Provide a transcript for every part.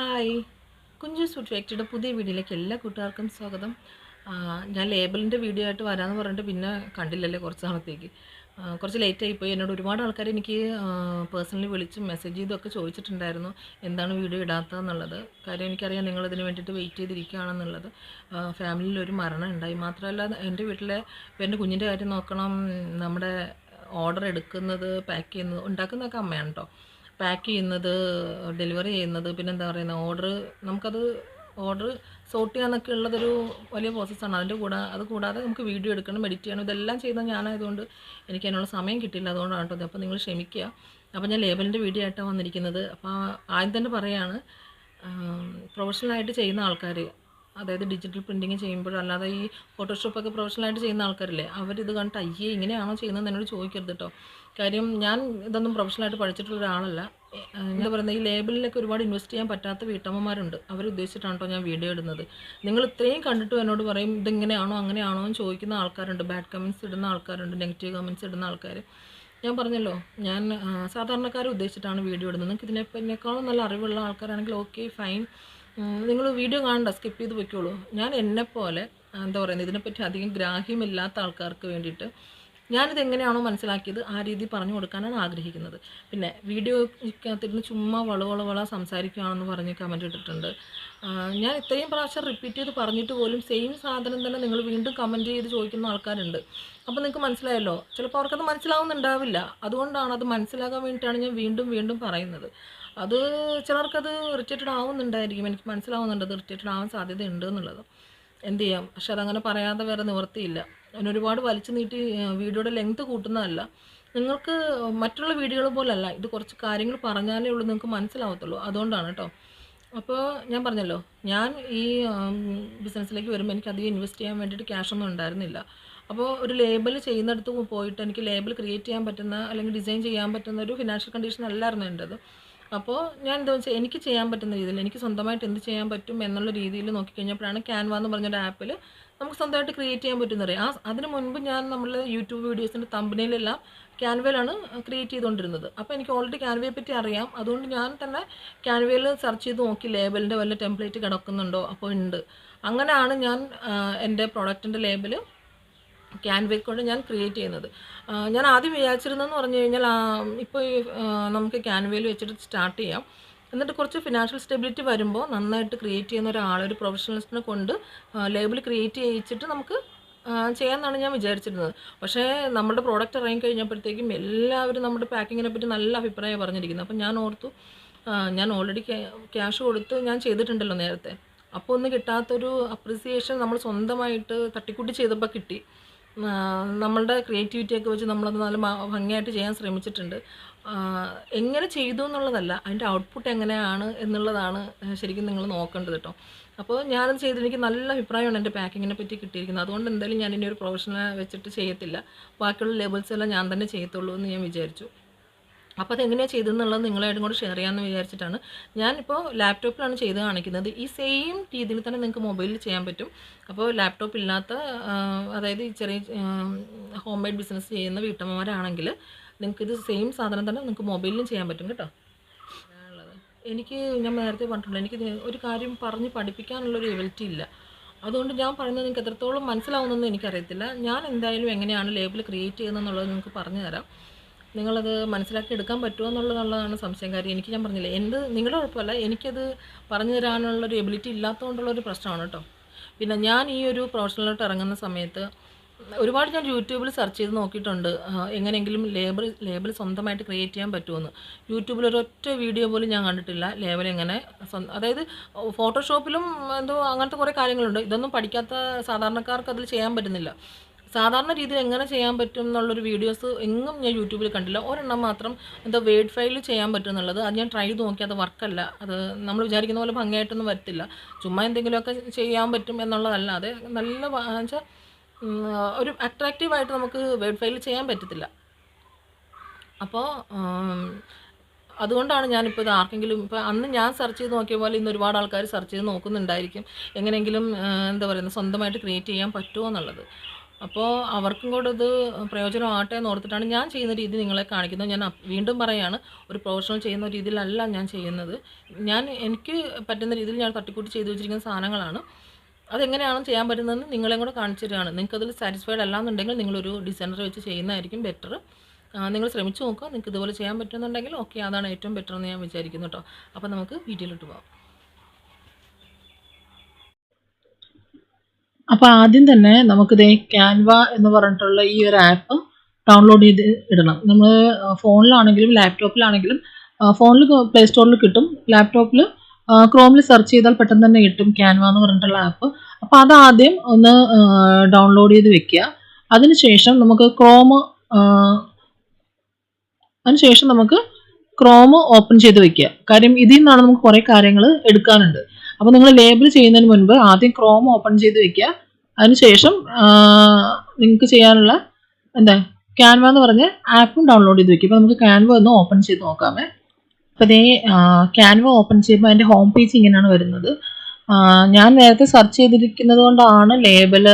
Hi. കുഞ്ഞു ഫാക്ടറിയുടെ പുതിയ വീഡിയോയിലേക്ക് എല്ലാ കൂട്ടുകാർക്കും സ്വാഗതം. ഞാൻ ലേബലിന്റെ വീഡിയോ ആയിട്ട് വരാമെന്ന് പറഞ്ഞിട്ട് പിന്നെ കണ്ടില്ലല്ലേ കുറച്ച് നാളത്തേക്ക്. കുറച്ച് ലേറ്റ് ആയിപ്പോയി എന്നോട് ഒരുപാട് ആൾക്കാർ എനിക്ക് പേഴ്സണലി വിളിച്ച് മെസ്സേജ് ചെയ്തൊക്കെ ചോദിച്ചിട്ടുണ്ടായിരുന്നു. എന്താണ് വീഡിയോ ഇടാത്തതെന്നുള്ളത്. കാര്യം എനിക്കറിയാം നിങ്ങൾ ഇതിന് വേണ്ടിയിട്ട് വെയിറ്റ് ചെയ്തിരിക്കുകയാണെന്നുള്ളത്. ഫാമിലിയിൽ ഒരു മരണം ഉണ്ടായി. മാത്രമല്ല എന്റെ വീട്ടിലെ എന്റെ കുഞ്ഞിന്റെ കാര്യം നോക്കണം. നമ്മുടെ ഓർഡർ എടുക്കുന്നത് പാക്ക് ചെയ്യുന്നത് ഉണ്ടാക്കുന്നതൊക്കെ അമ്മയാണ് കേട്ടോ പാക്ക് ചെയ്യുന്നത് ഡെലിവറി ചെയ്യുന്നത് പിന്നെ എന്താ പറയുന്നത് ഓർഡർ നമുക്കത് ഓർഡർ സോർട്ട് ചെയ്യാന്നൊക്കെ ഉള്ളതൊരു വലിയ പ്രോസസ്സാണ്. അതിന്റെ കൂടെ അത് കൂടാതെ നമുക്ക് വീഡിയോ എടുക്കണം എഡിറ്റ് ചെയ്യണം ഇതെല്ലാം ചെയ്യുന്നത് ഞാനായതുകൊണ്ട് എനിക്ക് അതിനുള്ള സമയം കിട്ടില്ല അതുകൊണ്ടാണ് കേട്ടോ അപ്പോൾ നിങ്ങൾ ക്ഷമിക്കുക. അപ്പോൾ ഞാൻ ലേബലിന്റെ വീഡിയോ ആയിട്ടാണ് വന്നിരിക്കുന്നത്. അപ്പോൾ ആദ്യം തന്നെ പറയാണ് പ്രൊഫഷണലായിട്ട് ചെയ്യുന്ന ആൾക്കാർ അതായത് ഡിജിറ്റൽ പ്രിന്റിങ് ചെയ്യുമ്പോൾ അല്ലാതെ ഈ ഫോട്ടോഷോപ്പൊക്കെ പ്രൊഫഷണലായിട്ട് ചെയ്യുന്ന ആൾക്കാരില്ലേ അവരിത് കണ്ടിട്ട് അയ്യേ ഇങ്ങനെയാണോ ചെയ്യുന്നത് എന്നോട് ചോദിക്കരുത് കേട്ടോ കാര്യം ഞാൻ ഇതൊന്നും പ്രൊഫഷണലായിട്ട് പഠിച്ചിട്ടുള്ള ഒരാളല്ല. എന്താ പറയുന്നത് ഈ ലേബലിലൊക്കെ ഒരുപാട് ഇൻവെസ്റ്റ് ചെയ്യാൻ പറ്റാത്ത വീട്ടമ്മമാരുണ്ട്. അവർ ഉദ്ദേശിച്ചിട്ടാണ് കേട്ടോ ഞാൻ വീഡിയോ ഇടുന്നത്. നിങ്ങൾ ഇത്രയും കണ്ടിട്ട് എന്നോട് പറയും ഇതിങ്ങനെയാണോ അങ്ങനെയാണോ എന്ന് ചോദിക്കുന്ന ആൾക്കാരുണ്ട്. ബാഡ് കമന്റ്സ് ഇടുന്ന ആൾക്കാരുണ്ട് നെഗറ്റീവ് കമന്റ്സ് ഇടുന്ന ആൾക്കാർ ഞാൻ പറഞ്ഞല്ലോ ഞാൻ സാധാരണക്കാരെ ഉദ്ദേശിച്ചിട്ടാണ് വീഡിയോ ഇടുന്നത്. നിങ്ങൾക്ക് ഇതിനെക്കാളും നല്ല അറിവുള്ള ആൾക്കാരാണെങ്കിൽ ഓക്കെ ഫൈൻ നിങ്ങൾ വീഡിയോ കാണണ്ട സ്കിപ്പ് ചെയ്ത് പൊയ്ക്കോളൂ. ഞാൻ എന്നെ പോലെ എന്താ പറയുന്നത് ഇതിനെപ്പറ്റി അധികം ഗ്രാഹ്യമില്ലാത്ത ആൾക്കാർക്ക് വേണ്ടിയിട്ട് ഞാനിത് എങ്ങനെയാണോ മനസ്സിലാക്കിയത് ആ രീതി പറഞ്ഞു കൊടുക്കാനാണ് ആഗ്രഹിക്കുന്നത്. പിന്നെ വീഡിയോക്കകത്തിരുന്ന് ചുമ്മാ വളവള വള സംസാരിക്കുകയാണെന്ന് പറഞ്ഞ് കമന്റ് ഇട്ടിട്ടുണ്ട്. ഞാൻ ഇത്രയും പ്രാവശ്യം റിപ്പീറ്റ് ചെയ്ത് പറഞ്ഞിട്ട് പോലും സെയിം സാധനം തന്നെ നിങ്ങൾ വീണ്ടും കമന്റ് ചെയ്ത് ചോദിക്കുന്ന ആൾക്കാരുണ്ട്. അപ്പോൾ നിങ്ങൾക്ക് മനസ്സിലായല്ലോ ചിലപ്പോൾ അവർക്കത് മനസ്സിലാവുന്നുണ്ടാവില്ല. അതുകൊണ്ടാണ് അത് മനസ്സിലാകാൻ വേണ്ടിയിട്ടാണ് ഞാൻ വീണ്ടും വീണ്ടും പറയുന്നത്. അത് ചിലർക്കത് ഇറിറ്റേറ്റഡ് ആവുന്നുണ്ടായിരിക്കും. എനിക്ക് മനസ്സിലാവുന്നുണ്ട് അത് ഇറിറ്റേറ്റഡ് ആവാൻ സാധ്യതയുണ്ട് എന്നുള്ളത്. എന്ത് ചെയ്യാം? പക്ഷെ അതങ്ങനെ പറയാതെ വേറെ നിവർത്തിയില്ല അതിന് ഒരുപാട് വലിച്ചു നീട്ടി വീഡിയോയുടെ ലെങ്ത് കൂട്ടുന്നതല്ല. നിങ്ങൾക്ക് മറ്റുള്ള വീഡിയോകൾ പോലല്ല. ഇത് കുറച്ച് കാര്യങ്ങൾ പറഞ്ഞാലേ ഉള്ളൂ നിങ്ങൾക്ക് മനസ്സിലാവത്തുള്ളൂ. അതുകൊണ്ടാണ് കേട്ടോ. അപ്പോൾ ഞാൻ പറഞ്ഞല്ലോ ഞാൻ ഈ ബിസിനസ്സിലേക്ക് വരുമ്പോൾ എനിക്ക് അധികം ഇൻവെസ്റ്റ് ചെയ്യാൻ വേണ്ടിയിട്ട് ക്യാഷൊന്നും ഉണ്ടായിരുന്നില്ല. അപ്പോൾ ഒരു ലേബൽ ചെയ്യുന്നിടത്ത് പോയിട്ട് എനിക്ക് ലേബൽ ക്രിയേറ്റ് ചെയ്യാൻ പറ്റുന്ന അല്ലെങ്കിൽ ഡിസൈൻ ചെയ്യാൻ പറ്റുന്ന ഒരു ഫിനാൻഷ്യൽ കണ്ടീഷൻ അല്ലായിരുന്നു എന്റെത്. അപ്പോൾ ഞാൻ എന്താ വെച്ചാൽ എനിക്ക് ചെയ്യാൻ പറ്റുന്ന രീതിയിൽ എനിക്ക് സ്വന്തമായിട്ട് എന്ത് ചെയ്യാൻ പറ്റും എന്നുള്ള രീതിയിൽ നോക്കിക്കഴിഞ്ഞപ്പോഴാണ് ക്യാൻവ എന്ന് പറഞ്ഞൊരു ആപ്പിൽ നമുക്ക് സ്വന്തമായിട്ട് ക്രിയേറ്റ് ചെയ്യാൻ പറ്റുന്നത് ആ അതിന് മുൻപ് ഞാൻ നമ്മൾ യൂട്യൂബ് വീഡിയോസിന്റെ തമ്പനിയിലെല്ലാം ക്യാൻവയിലാണ് ക്രിയേറ്റ് ചെയ്തുകൊണ്ടിരുന്നത് അപ്പോൾ എനിക്ക് ഓൾറെഡി ക്യാൻവയെ പറ്റി അറിയാം. അതുകൊണ്ട് ഞാൻ തന്നെ ക്യാൻവയിൽ സെർച്ച് ചെയ്ത് നോക്കി ലേബലിന്റെ വല്ല ടെംപ്ലേറ്റ് കിടക്കുന്നുണ്ടോ? അപ്പോൾ ഉണ്ട്. അങ്ങനെയാണ് ഞാൻ എന്റെ പ്രോഡക്റ്റിന്റെ ലേബൽ ക്യാൻവയിൽ കൊണ്ട് ഞാൻ ക്രിയേറ്റ് ചെയ്യുന്നത്. ഞാൻ ആദ്യം വിചാരിച്ചിരുന്നതെന്ന് പറഞ്ഞു കഴിഞ്ഞാൽ ഇപ്പോൾ നമുക്ക് ക്യാൻവയിൽ വെച്ചിട്ട് സ്റ്റാർട്ട് ചെയ്യാം. എന്നിട്ട് കുറച്ച് ഫിനാൻഷ്യൽ സ്റ്റെബിലിറ്റി വരുമ്പോൾ നന്നായിട്ട് ക്രിയേറ്റ് ചെയ്യുന്ന ഒരാൾ ഒരു പ്രൊഫഷണലിസ്റ്റിനെ കൊണ്ട് ലേബിൾ ക്രിയേറ്റ് ചെയ്യിച്ചിട്ട് നമുക്ക് ചെയ്യാമെന്നാണ് ഞാൻ വിചാരിച്ചിരുന്നത്. പക്ഷേ നമ്മുടെ പ്രോഡക്റ്റ് ഇറങ്ങി കഴിഞ്ഞപ്പോഴത്തേക്കും എല്ലാവരും നമ്മുടെ പാക്കിങ്ങിനെ പറ്റി നല്ല അഭിപ്രായം പറഞ്ഞിരിക്കുന്നത് അപ്പം ഞാൻ ഓർത്തു ഞാൻ ഓൾറെഡി ക്യാഷ് കൊടുത്ത് ഞാൻ ചെയ്തിട്ടുണ്ടല്ലോ നേരത്തെ. അപ്പോൾ ഒന്ന് കിട്ടാത്തൊരു അപ്രിസിയേഷൻ നമ്മൾ സ്വന്തമായിട്ട് തട്ടിക്കൂട്ടി ചെയ്തപ്പോൾ കിട്ടി. നമ്മളുടെ ക്രിയേറ്റിവിറ്റി ഒക്കെ വെച്ച് നമ്മളത് നല്ല ഭംഗിയായിട്ട് ചെയ്യാൻ ശ്രമിച്ചിട്ടുണ്ട്. എങ്ങനെ ചെയ്തു എന്നുള്ളതല്ല അതിന്റെ ഔട്ട്പുട്ട് എങ്ങനെയാണ് എന്നുള്ളതാണ് ശരിക്കും നിങ്ങൾ നോക്കേണ്ടത് കേട്ടോ അപ്പോൾ ഞാനത് ചെയ്തിട്ട് എനിക്ക് നല്ല അഭിപ്രായമാണ് എന്റെ പാക്കിങ്ങിനെ പറ്റി കിട്ടിയിരിക്കുന്നത്. അതുകൊണ്ട് എന്തായാലും ഞാൻ ഇനി ഒരു പ്രൊഫഷനെ വെച്ചിട്ട് ചെയ്യത്തില്ല. ബാക്കിയുള്ള ലേബിൾസ് എല്ലാം ഞാൻ തന്നെ ചെയ്യത്തുള്ളൂ എന്ന് ഞാൻ വിചാരിച്ചു. അപ്പോൾ അതെങ്ങനെയാണ് ചെയ്തതെന്നുള്ളത് നിങ്ങളായിട്ടും കൂടെ ഷെയർ ചെയ്യാമെന്ന് വിചാരിച്ചിട്ടാണ്. ഞാനിപ്പോൾ ലാപ്ടോപ്പിലാണ് ചെയ്ത് കാണിക്കുന്നത്. ഈ സെയിം രീതിയിൽ തന്നെ നിങ്ങൾക്ക് മൊബൈലിൽ ചെയ്യാൻ പറ്റും. അപ്പോൾ ലാപ്ടോപ്പ് ഇല്ലാത്ത അതായത് ഈ ചെറിയ ഹോം മെയ്ഡ് ബിസിനസ് ചെയ്യുന്ന വീട്ടമ്മമാരാണെങ്കിൽ നിങ്ങൾക്കിത് സെയിം സാധനം തന്നെ നിങ്ങൾക്ക് മൊബൈലിലും ചെയ്യാൻ പറ്റും കേട്ടോ. എനിക്ക് ഞാൻ നേരത്തെ പറഞ്ഞിട്ടുണ്ട് എനിക്ക് ഒരു കാര്യം പറഞ്ഞ് പഠിപ്പിക്കാനുള്ളൊരു എബിലിറ്റി ഇല്ല. അതുകൊണ്ട് ഞാൻ പറയുന്നത് നിങ്ങൾക്ക് എത്രത്തോളം മനസ്സിലാവുന്നതെന്ന് എനിക്കറിയത്തില്ല. ഞാൻ എന്തായാലും എങ്ങനെയാണ് ലേബിൾ ക്രിയേറ്റ് ചെയ്യുന്നതെന്നുള്ളത് നിങ്ങൾക്ക് പറഞ്ഞു തരാം നിങ്ങളത് മനസ്സിലാക്കി എടുക്കാൻ പറ്റുമോ എന്നുള്ളതാണ് സംശയം. കാര്യം എനിക്ക് ഞാൻ പറഞ്ഞില്ല എന്ത് നിങ്ങളുടെ കുഴപ്പമല്ല എനിക്കത് പറഞ്ഞു തരാനുള്ളൊരു എബിലിറ്റി ഇല്ലാത്തതുകൊണ്ടുള്ളൊരു പ്രശ്നമാണ് കേട്ടോ. പിന്നെ ഞാൻ ഈ ഒരു പ്രൊഫഷണലിലോട്ട് ഇറങ്ങുന്ന സമയത്ത് ഒരുപാട് ഞാൻ യൂട്യൂബിൽ സെർച്ച് ചെയ്ത് നോക്കിയിട്ടുണ്ട് എങ്ങനെയെങ്കിലും ലേബൽ ലേബൽ സ്വന്തമായിട്ട് ക്രിയേറ്റ് ചെയ്യാൻ പറ്റുമെന്ന്. യൂട്യൂബിൽ ഒരൊറ്റ വീഡിയോ പോലും ഞാൻ കണ്ടിട്ടില്ല ലേബൽ എങ്ങനെ അതായത് ഫോട്ടോഷോപ്പിലും എന്തോ അങ്ങനത്തെ കുറേ കാര്യങ്ങളുണ്ട്. ഇതൊന്നും പഠിക്കാത്ത സാധാരണക്കാർക്ക് അതിൽ ചെയ്യാൻ പറ്റുന്നില്ല. സാധാരണ രീതിയിൽ എങ്ങനെ ചെയ്യാൻ പറ്റും എന്നുള്ളൊരു വീഡിയോസ് എങ്ങും ഞാൻ യൂട്യൂബിൽ കണ്ടില്ല. ഒരെണ്ണം മാത്രം എന്താ വേഡ് ഫയലിൽ ചെയ്യാൻ പറ്റും എന്നുള്ളത്. അത് ഞാൻ ട്രൈ ചെയ്ത് നോക്കി അത് വർക്കല്ല അത് നമ്മൾ വിചാരിക്കുന്ന പോലെ ഭംഗിയായിട്ടൊന്നും വരത്തില്ല. ചുമ്മാ എന്തെങ്കിലുമൊക്കെ ചെയ്യാൻ പറ്റും എന്നുള്ളതല്ലാതെ നല്ല വെച്ചാൽ ഒരു അട്രാക്റ്റീവായിട്ട് നമുക്ക് വേഡ് ഫയലിൽ ചെയ്യാൻ പറ്റത്തില്ല. അപ്പോൾ അതുകൊണ്ടാണ് ഞാനിപ്പോൾ ഇത് ആർക്കെങ്കിലും ഇപ്പോൾ അന്ന് ഞാൻ സെർച്ച് ചെയ്ത് നോക്കിയ പോലെ ഇന്ന് ഒരുപാട് ആൾക്കാർ സെർച്ച് ചെയ്ത് നോക്കുന്നുണ്ടായിരിക്കും. എങ്ങനെയെങ്കിലും എന്താ പറയുന്നത് സ്വന്തമായിട്ട് ക്രിയേറ്റ് ചെയ്യാൻ പറ്റുമോ എന്നുള്ളത്. അപ്പോൾ അവർക്കും കൂടെ ഇത് പ്രയോജനമാകട്ടെ എന്ന് ഓർത്തിട്ടാണ് ഞാൻ ചെയ്യുന്ന രീതി നിങ്ങളെ കാണിക്കുന്നത്. ഞാൻ വീണ്ടും പറയാണ് ഒരു പ്രൊഫഷണൽ ചെയ്യുന്ന രീതിയിലല്ല ഞാൻ ചെയ്യുന്നത്. ഞാൻ എനിക്ക് പറ്റുന്ന രീതിയിൽ ഞാൻ തട്ടിക്കൂട്ടി ചെയ്തു വെച്ചിരിക്കുന്ന സാധനങ്ങളാണ്. അതെങ്ങനെയാണ് ചെയ്യാൻ പറ്റുന്നതെന്ന് നിങ്ങളെയും കൂടെ കാണിച്ചു തരികയാണ്. നിങ്ങൾക്കതിൽ സാറ്റിസ്ഫൈഡ് അല്ലാന്നുണ്ടെങ്കിൽ നിങ്ങളൊരു ഡിസൈനർ വെച്ച് ചെയ്യുന്നതായിരിക്കും ബെറ്റർ നിങ്ങൾ ശ്രമിച്ചു നോക്കുക. നിങ്ങൾക്ക് ഇതുപോലെ ചെയ്യാൻ പറ്റുന്നുണ്ടെങ്കിൽ ഓക്കെ അതാണ് ഏറ്റവും ബെറ്റർ എന്ന് ഞാൻ വിചാരിക്കുന്നു കേട്ടോ അപ്പോൾ നമുക്ക് വീഡിയോയിലോട്ട് പോകാം അപ്പോൾ ആദ്യം തന്നെ നമുക്ക് നമുക്കിത് ക്യാൻവ എന്ന് പറഞ്ഞിട്ടുള്ള ഈ ഒരു ആപ്പ് ഡൗൺലോഡ് ചെയ്ത് ഇടണം. നമ്മൾ ഫോണിലാണെങ്കിലും ലാപ്ടോപ്പിലാണെങ്കിലും ഫോണിൽ പ്ലേ സ്റ്റോറിൽ കിട്ടും. ലാപ്ടോപ്പിൽ ക്രോമിൽ സെർച്ച് ചെയ്താൽ പെട്ടെന്ന് തന്നെ കിട്ടും ക്യാൻവ എന്ന് പറഞ്ഞിട്ടുള്ള ആപ്പ് അപ്പോൾ ആദ്യം ഒന്ന് ഡൗൺലോഡ് ചെയ്ത് വെക്കുക. അതിനുശേഷം നമുക്ക് ക്രോം അതിനുശേഷം നമുക്ക് ക്രോം ഓപ്പൺ ചെയ്ത് വെക്കുക. കാര്യം ഇതിൽ നിന്നാണ് നമുക്ക് കുറേ കാര്യങ്ങൾ എടുക്കാനുണ്ട്. അപ്പോൾ നിങ്ങൾ ലേബിൾ ചെയ്യുന്നതിന് മുൻപ് ആദ്യം ക്രോം ഓപ്പൺ ചെയ്ത് വെക്കുക. അതിനുശേഷം നിങ്ങൾക്ക് ചെയ്യാനുള്ള എന്താ ക്യാൻവ എന്ന് പറഞ്ഞ ആപ്പും ഡൗൺലോഡ് ചെയ്ത് വെക്കുക. അപ്പോൾ നമുക്ക് ക്യാൻവ ഒന്ന് ഓപ്പൺ ചെയ്ത് നോക്കാമേ. അപ്പോൾ ഇതേ ക്യാൻവ ഓപ്പൺ ചെയ്യുമ്പോൾ അതിന്റെ ഹോം പേജ് ഇങ്ങനെയാണ് വരുന്നത്. ഞാൻ നേരത്തെ സെർച്ച് ചെയ്തിരിക്കുന്നത് കൊണ്ടാണ് ലേബൽ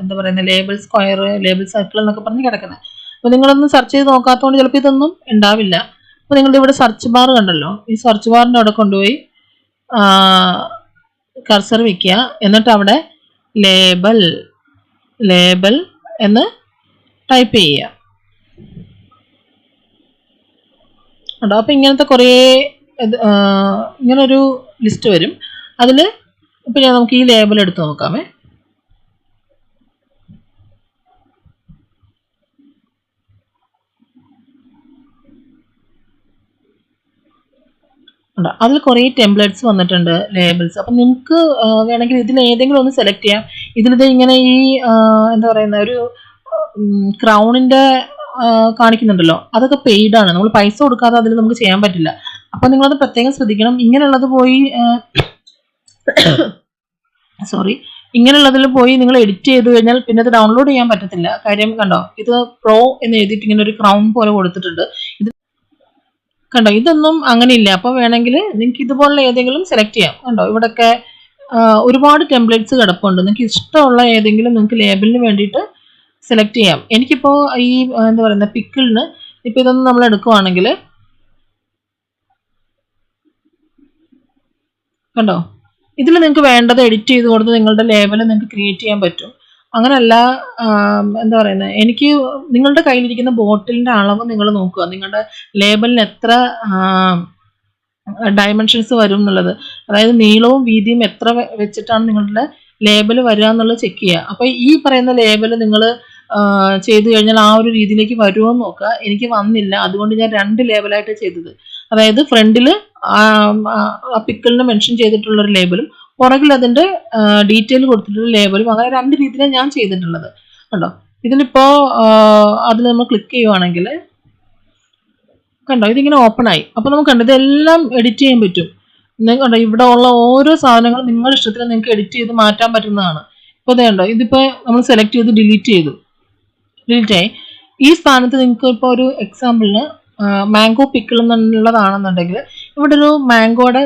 എന്താ പറയുന്നത് ലേബിൾ സ്ക്വയർ ലേബിൾ സർക്കിൾ എന്നൊക്കെ പറഞ്ഞ് കിടക്കുന്നത് അപ്പോൾ നിങ്ങളൊന്നും സെർച്ച് ചെയ്ത് നോക്കാത്തതുകൊണ്ട് ചിലപ്പോൾ ഇതൊന്നും ഉണ്ടാവില്ല. അപ്പോൾ നിങ്ങളുടെ ഇവിടെ സെർച്ച് ബാർ കണ്ടല്ലോ. ഈ സെർച്ച് ബാറിന്റെ അവിടെ കൊണ്ടുപോയി കർസർ വയ്ക്കുക എന്നിട്ട് അവിടെ ലേബൽ ലേബൽ എന്ന് ടൈപ്പ് ചെയ്യുക. ഉണ്ടോ അപ്പോൾ ഇങ്ങനത്തെ കുറേ ഇങ്ങനൊരു ലിസ്റ്റ് വരും. അതിൽ ഇപ്പം ഞാൻ നമുക്ക് ഈ ലേബൽ എടുത്ത് നോക്കാമേ. അതിൽ കുറേ ടെംപ്ലേറ്റ്സ് വന്നിട്ടുണ്ട് ലേബിൾസ് അപ്പം നിങ്ങൾക്ക് വേണമെങ്കിൽ ഇതിൽ ഏതെങ്കിലും ഒന്ന് സെലക്ട് ചെയ്യാം. ഇതിലിത് ഇങ്ങനെ ഈ എന്താ പറയുന്ന ഒരു ക്രൗണിന്റെ കാണിക്കുന്നുണ്ടല്ലോ. അതൊക്കെ പെയ്ഡ് ആണ്. നമ്മൾ പൈസ കൊടുക്കാതെ അതിൽ നമുക്ക് ചെയ്യാൻ പറ്റില്ല. അപ്പം നിങ്ങളത് പ്രത്യേകം ശ്രദ്ധിക്കണം. ഇങ്ങനെയുള്ളത് പോയി സോറി ഇങ്ങനെയുള്ളതിൽ പോയി നിങ്ങൾ എഡിറ്റ് ചെയ്ത് കഴിഞ്ഞാൽ പിന്നെ അത് ഡൗൺലോഡ് ചെയ്യാൻ പറ്റത്തില്ല. കാര്യം കണ്ടോ ഇത് പ്രോ എന്ന് എഴുതിയിട്ട് ഇങ്ങനെ ഒരു ക്രൗൺ പോലെ കൊടുത്തിട്ടുണ്ട്. ഇത് കണ്ടോ? ഇതൊന്നും അങ്ങനെയില്ല. അപ്പോൾ വേണമെങ്കിൽ നിങ്ങൾക്ക് ഇതുപോലുള്ള ഏതെങ്കിലും സെലക്ട് ചെയ്യാം. കണ്ടോ? ഇവിടെയൊക്കെ ഒരുപാട് ടെംപ്ലേറ്റ്സ് കിടപ്പുണ്ട്. നിങ്ങൾക്ക് ഇഷ്ടമുള്ള ഏതെങ്കിലും നിങ്ങൾക്ക് ലേബലിന് വേണ്ടിയിട്ട് സെലക്ട് ചെയ്യാം. എനിക്കിപ്പോൾ ഈ എന്താ പറയുന്ന പിക്കിളിന് ഇപ്പോൾ ഇതൊന്നും നമ്മൾ എടുക്കുവാണെങ്കിൽ കണ്ടോ? ഇതിൽ നിങ്ങൾക്ക് വേണ്ടത് എഡിറ്റ് ചെയ്ത് കൊടുത്ത് നിങ്ങളുടെ ലേബൽ നിങ്ങൾക്ക് ക്രിയേറ്റ് ചെയ്യാൻ പറ്റും. അങ്ങനല്ല എന്താ പറയുന്നത് എനിക്ക് നിങ്ങളുടെ കയ്യിലിരിക്കുന്ന ബോട്ടിലിന്റെ അളവ് നിങ്ങൾ നോക്കുക. നിങ്ങളുടെ ലേബലിന് എത്ര ഡയമെൻഷൻസ് വരും എന്നുള്ളത്. അതായത് നീളവും വീതിയും എത്ര വെച്ചിട്ടാണ് നിങ്ങളുടെ ലേബൽ വരിക എന്നുള്ളത് ചെക്ക് ചെയ്യുക. അപ്പോൾ ഈ പറയുന്ന ലേബൽ നിങ്ങൾ ചെയ്തു കഴിഞ്ഞാൽ ആ ഒരു രീതിയിലേക്ക് വരുമോ എന്ന് നോക്കുക. എനിക്ക് വന്നില്ല. അതുകൊണ്ട് ഞാൻ രണ്ട് ലേബലായിട്ട് ചെയ്തത്. അതായത് ഫ്രണ്ടിൽ ആ പിക്കിളിന് മെൻഷൻ ചെയ്തിട്ടുള്ള ഒരു ലേബലും പുറകിൽ അതിന്റെ ഡീറ്റെയിൽ കൊടുത്തിട്ടുള്ള ലേബലും അങ്ങനെ രണ്ട് രീതിയിലാണ് ഞാൻ ചെയ്തിട്ടുള്ളത്. കണ്ടോ? ഇതിലിപ്പോൾ അതിൽ നമ്മൾ ക്ലിക്ക് ചെയ്യുവാണെങ്കിൽ കണ്ടോ? ഇതിങ്ങനെ ഓപ്പൺ ആയി. അപ്പോൾ നമുക്ക് കണ്ടോ? ഇതെല്ലാം എഡിറ്റ് ചെയ്യാൻ പറ്റും. കണ്ടോ? ഇവിടെ ഉള്ള ഓരോ സാധനങ്ങളും നിങ്ങളുടെ ഇഷ്ടത്തിന് നിങ്ങൾക്ക് എഡിറ്റ് ചെയ്ത് മാറ്റാൻ പറ്റുന്നതാണ്. ഇപ്പോൾ ഇതേ കണ്ടോ? ഇതിപ്പോൾ നമ്മൾ സെലക്ട് ചെയ്ത് ഡിലീറ്റ് ചെയ്തു. ഡിലീറ്റ് ആയി. ഈ സ്ഥാനത്ത് നിങ്ങൾക്ക് ഇപ്പോൾ ഒരു എക്സാമ്പിളിന് മാംഗോ പിക്കിൾ എന്നുള്ളതാണെന്നുണ്ടെങ്കിൽ ഇവിടെ ഒരു മാംഗോയുടെ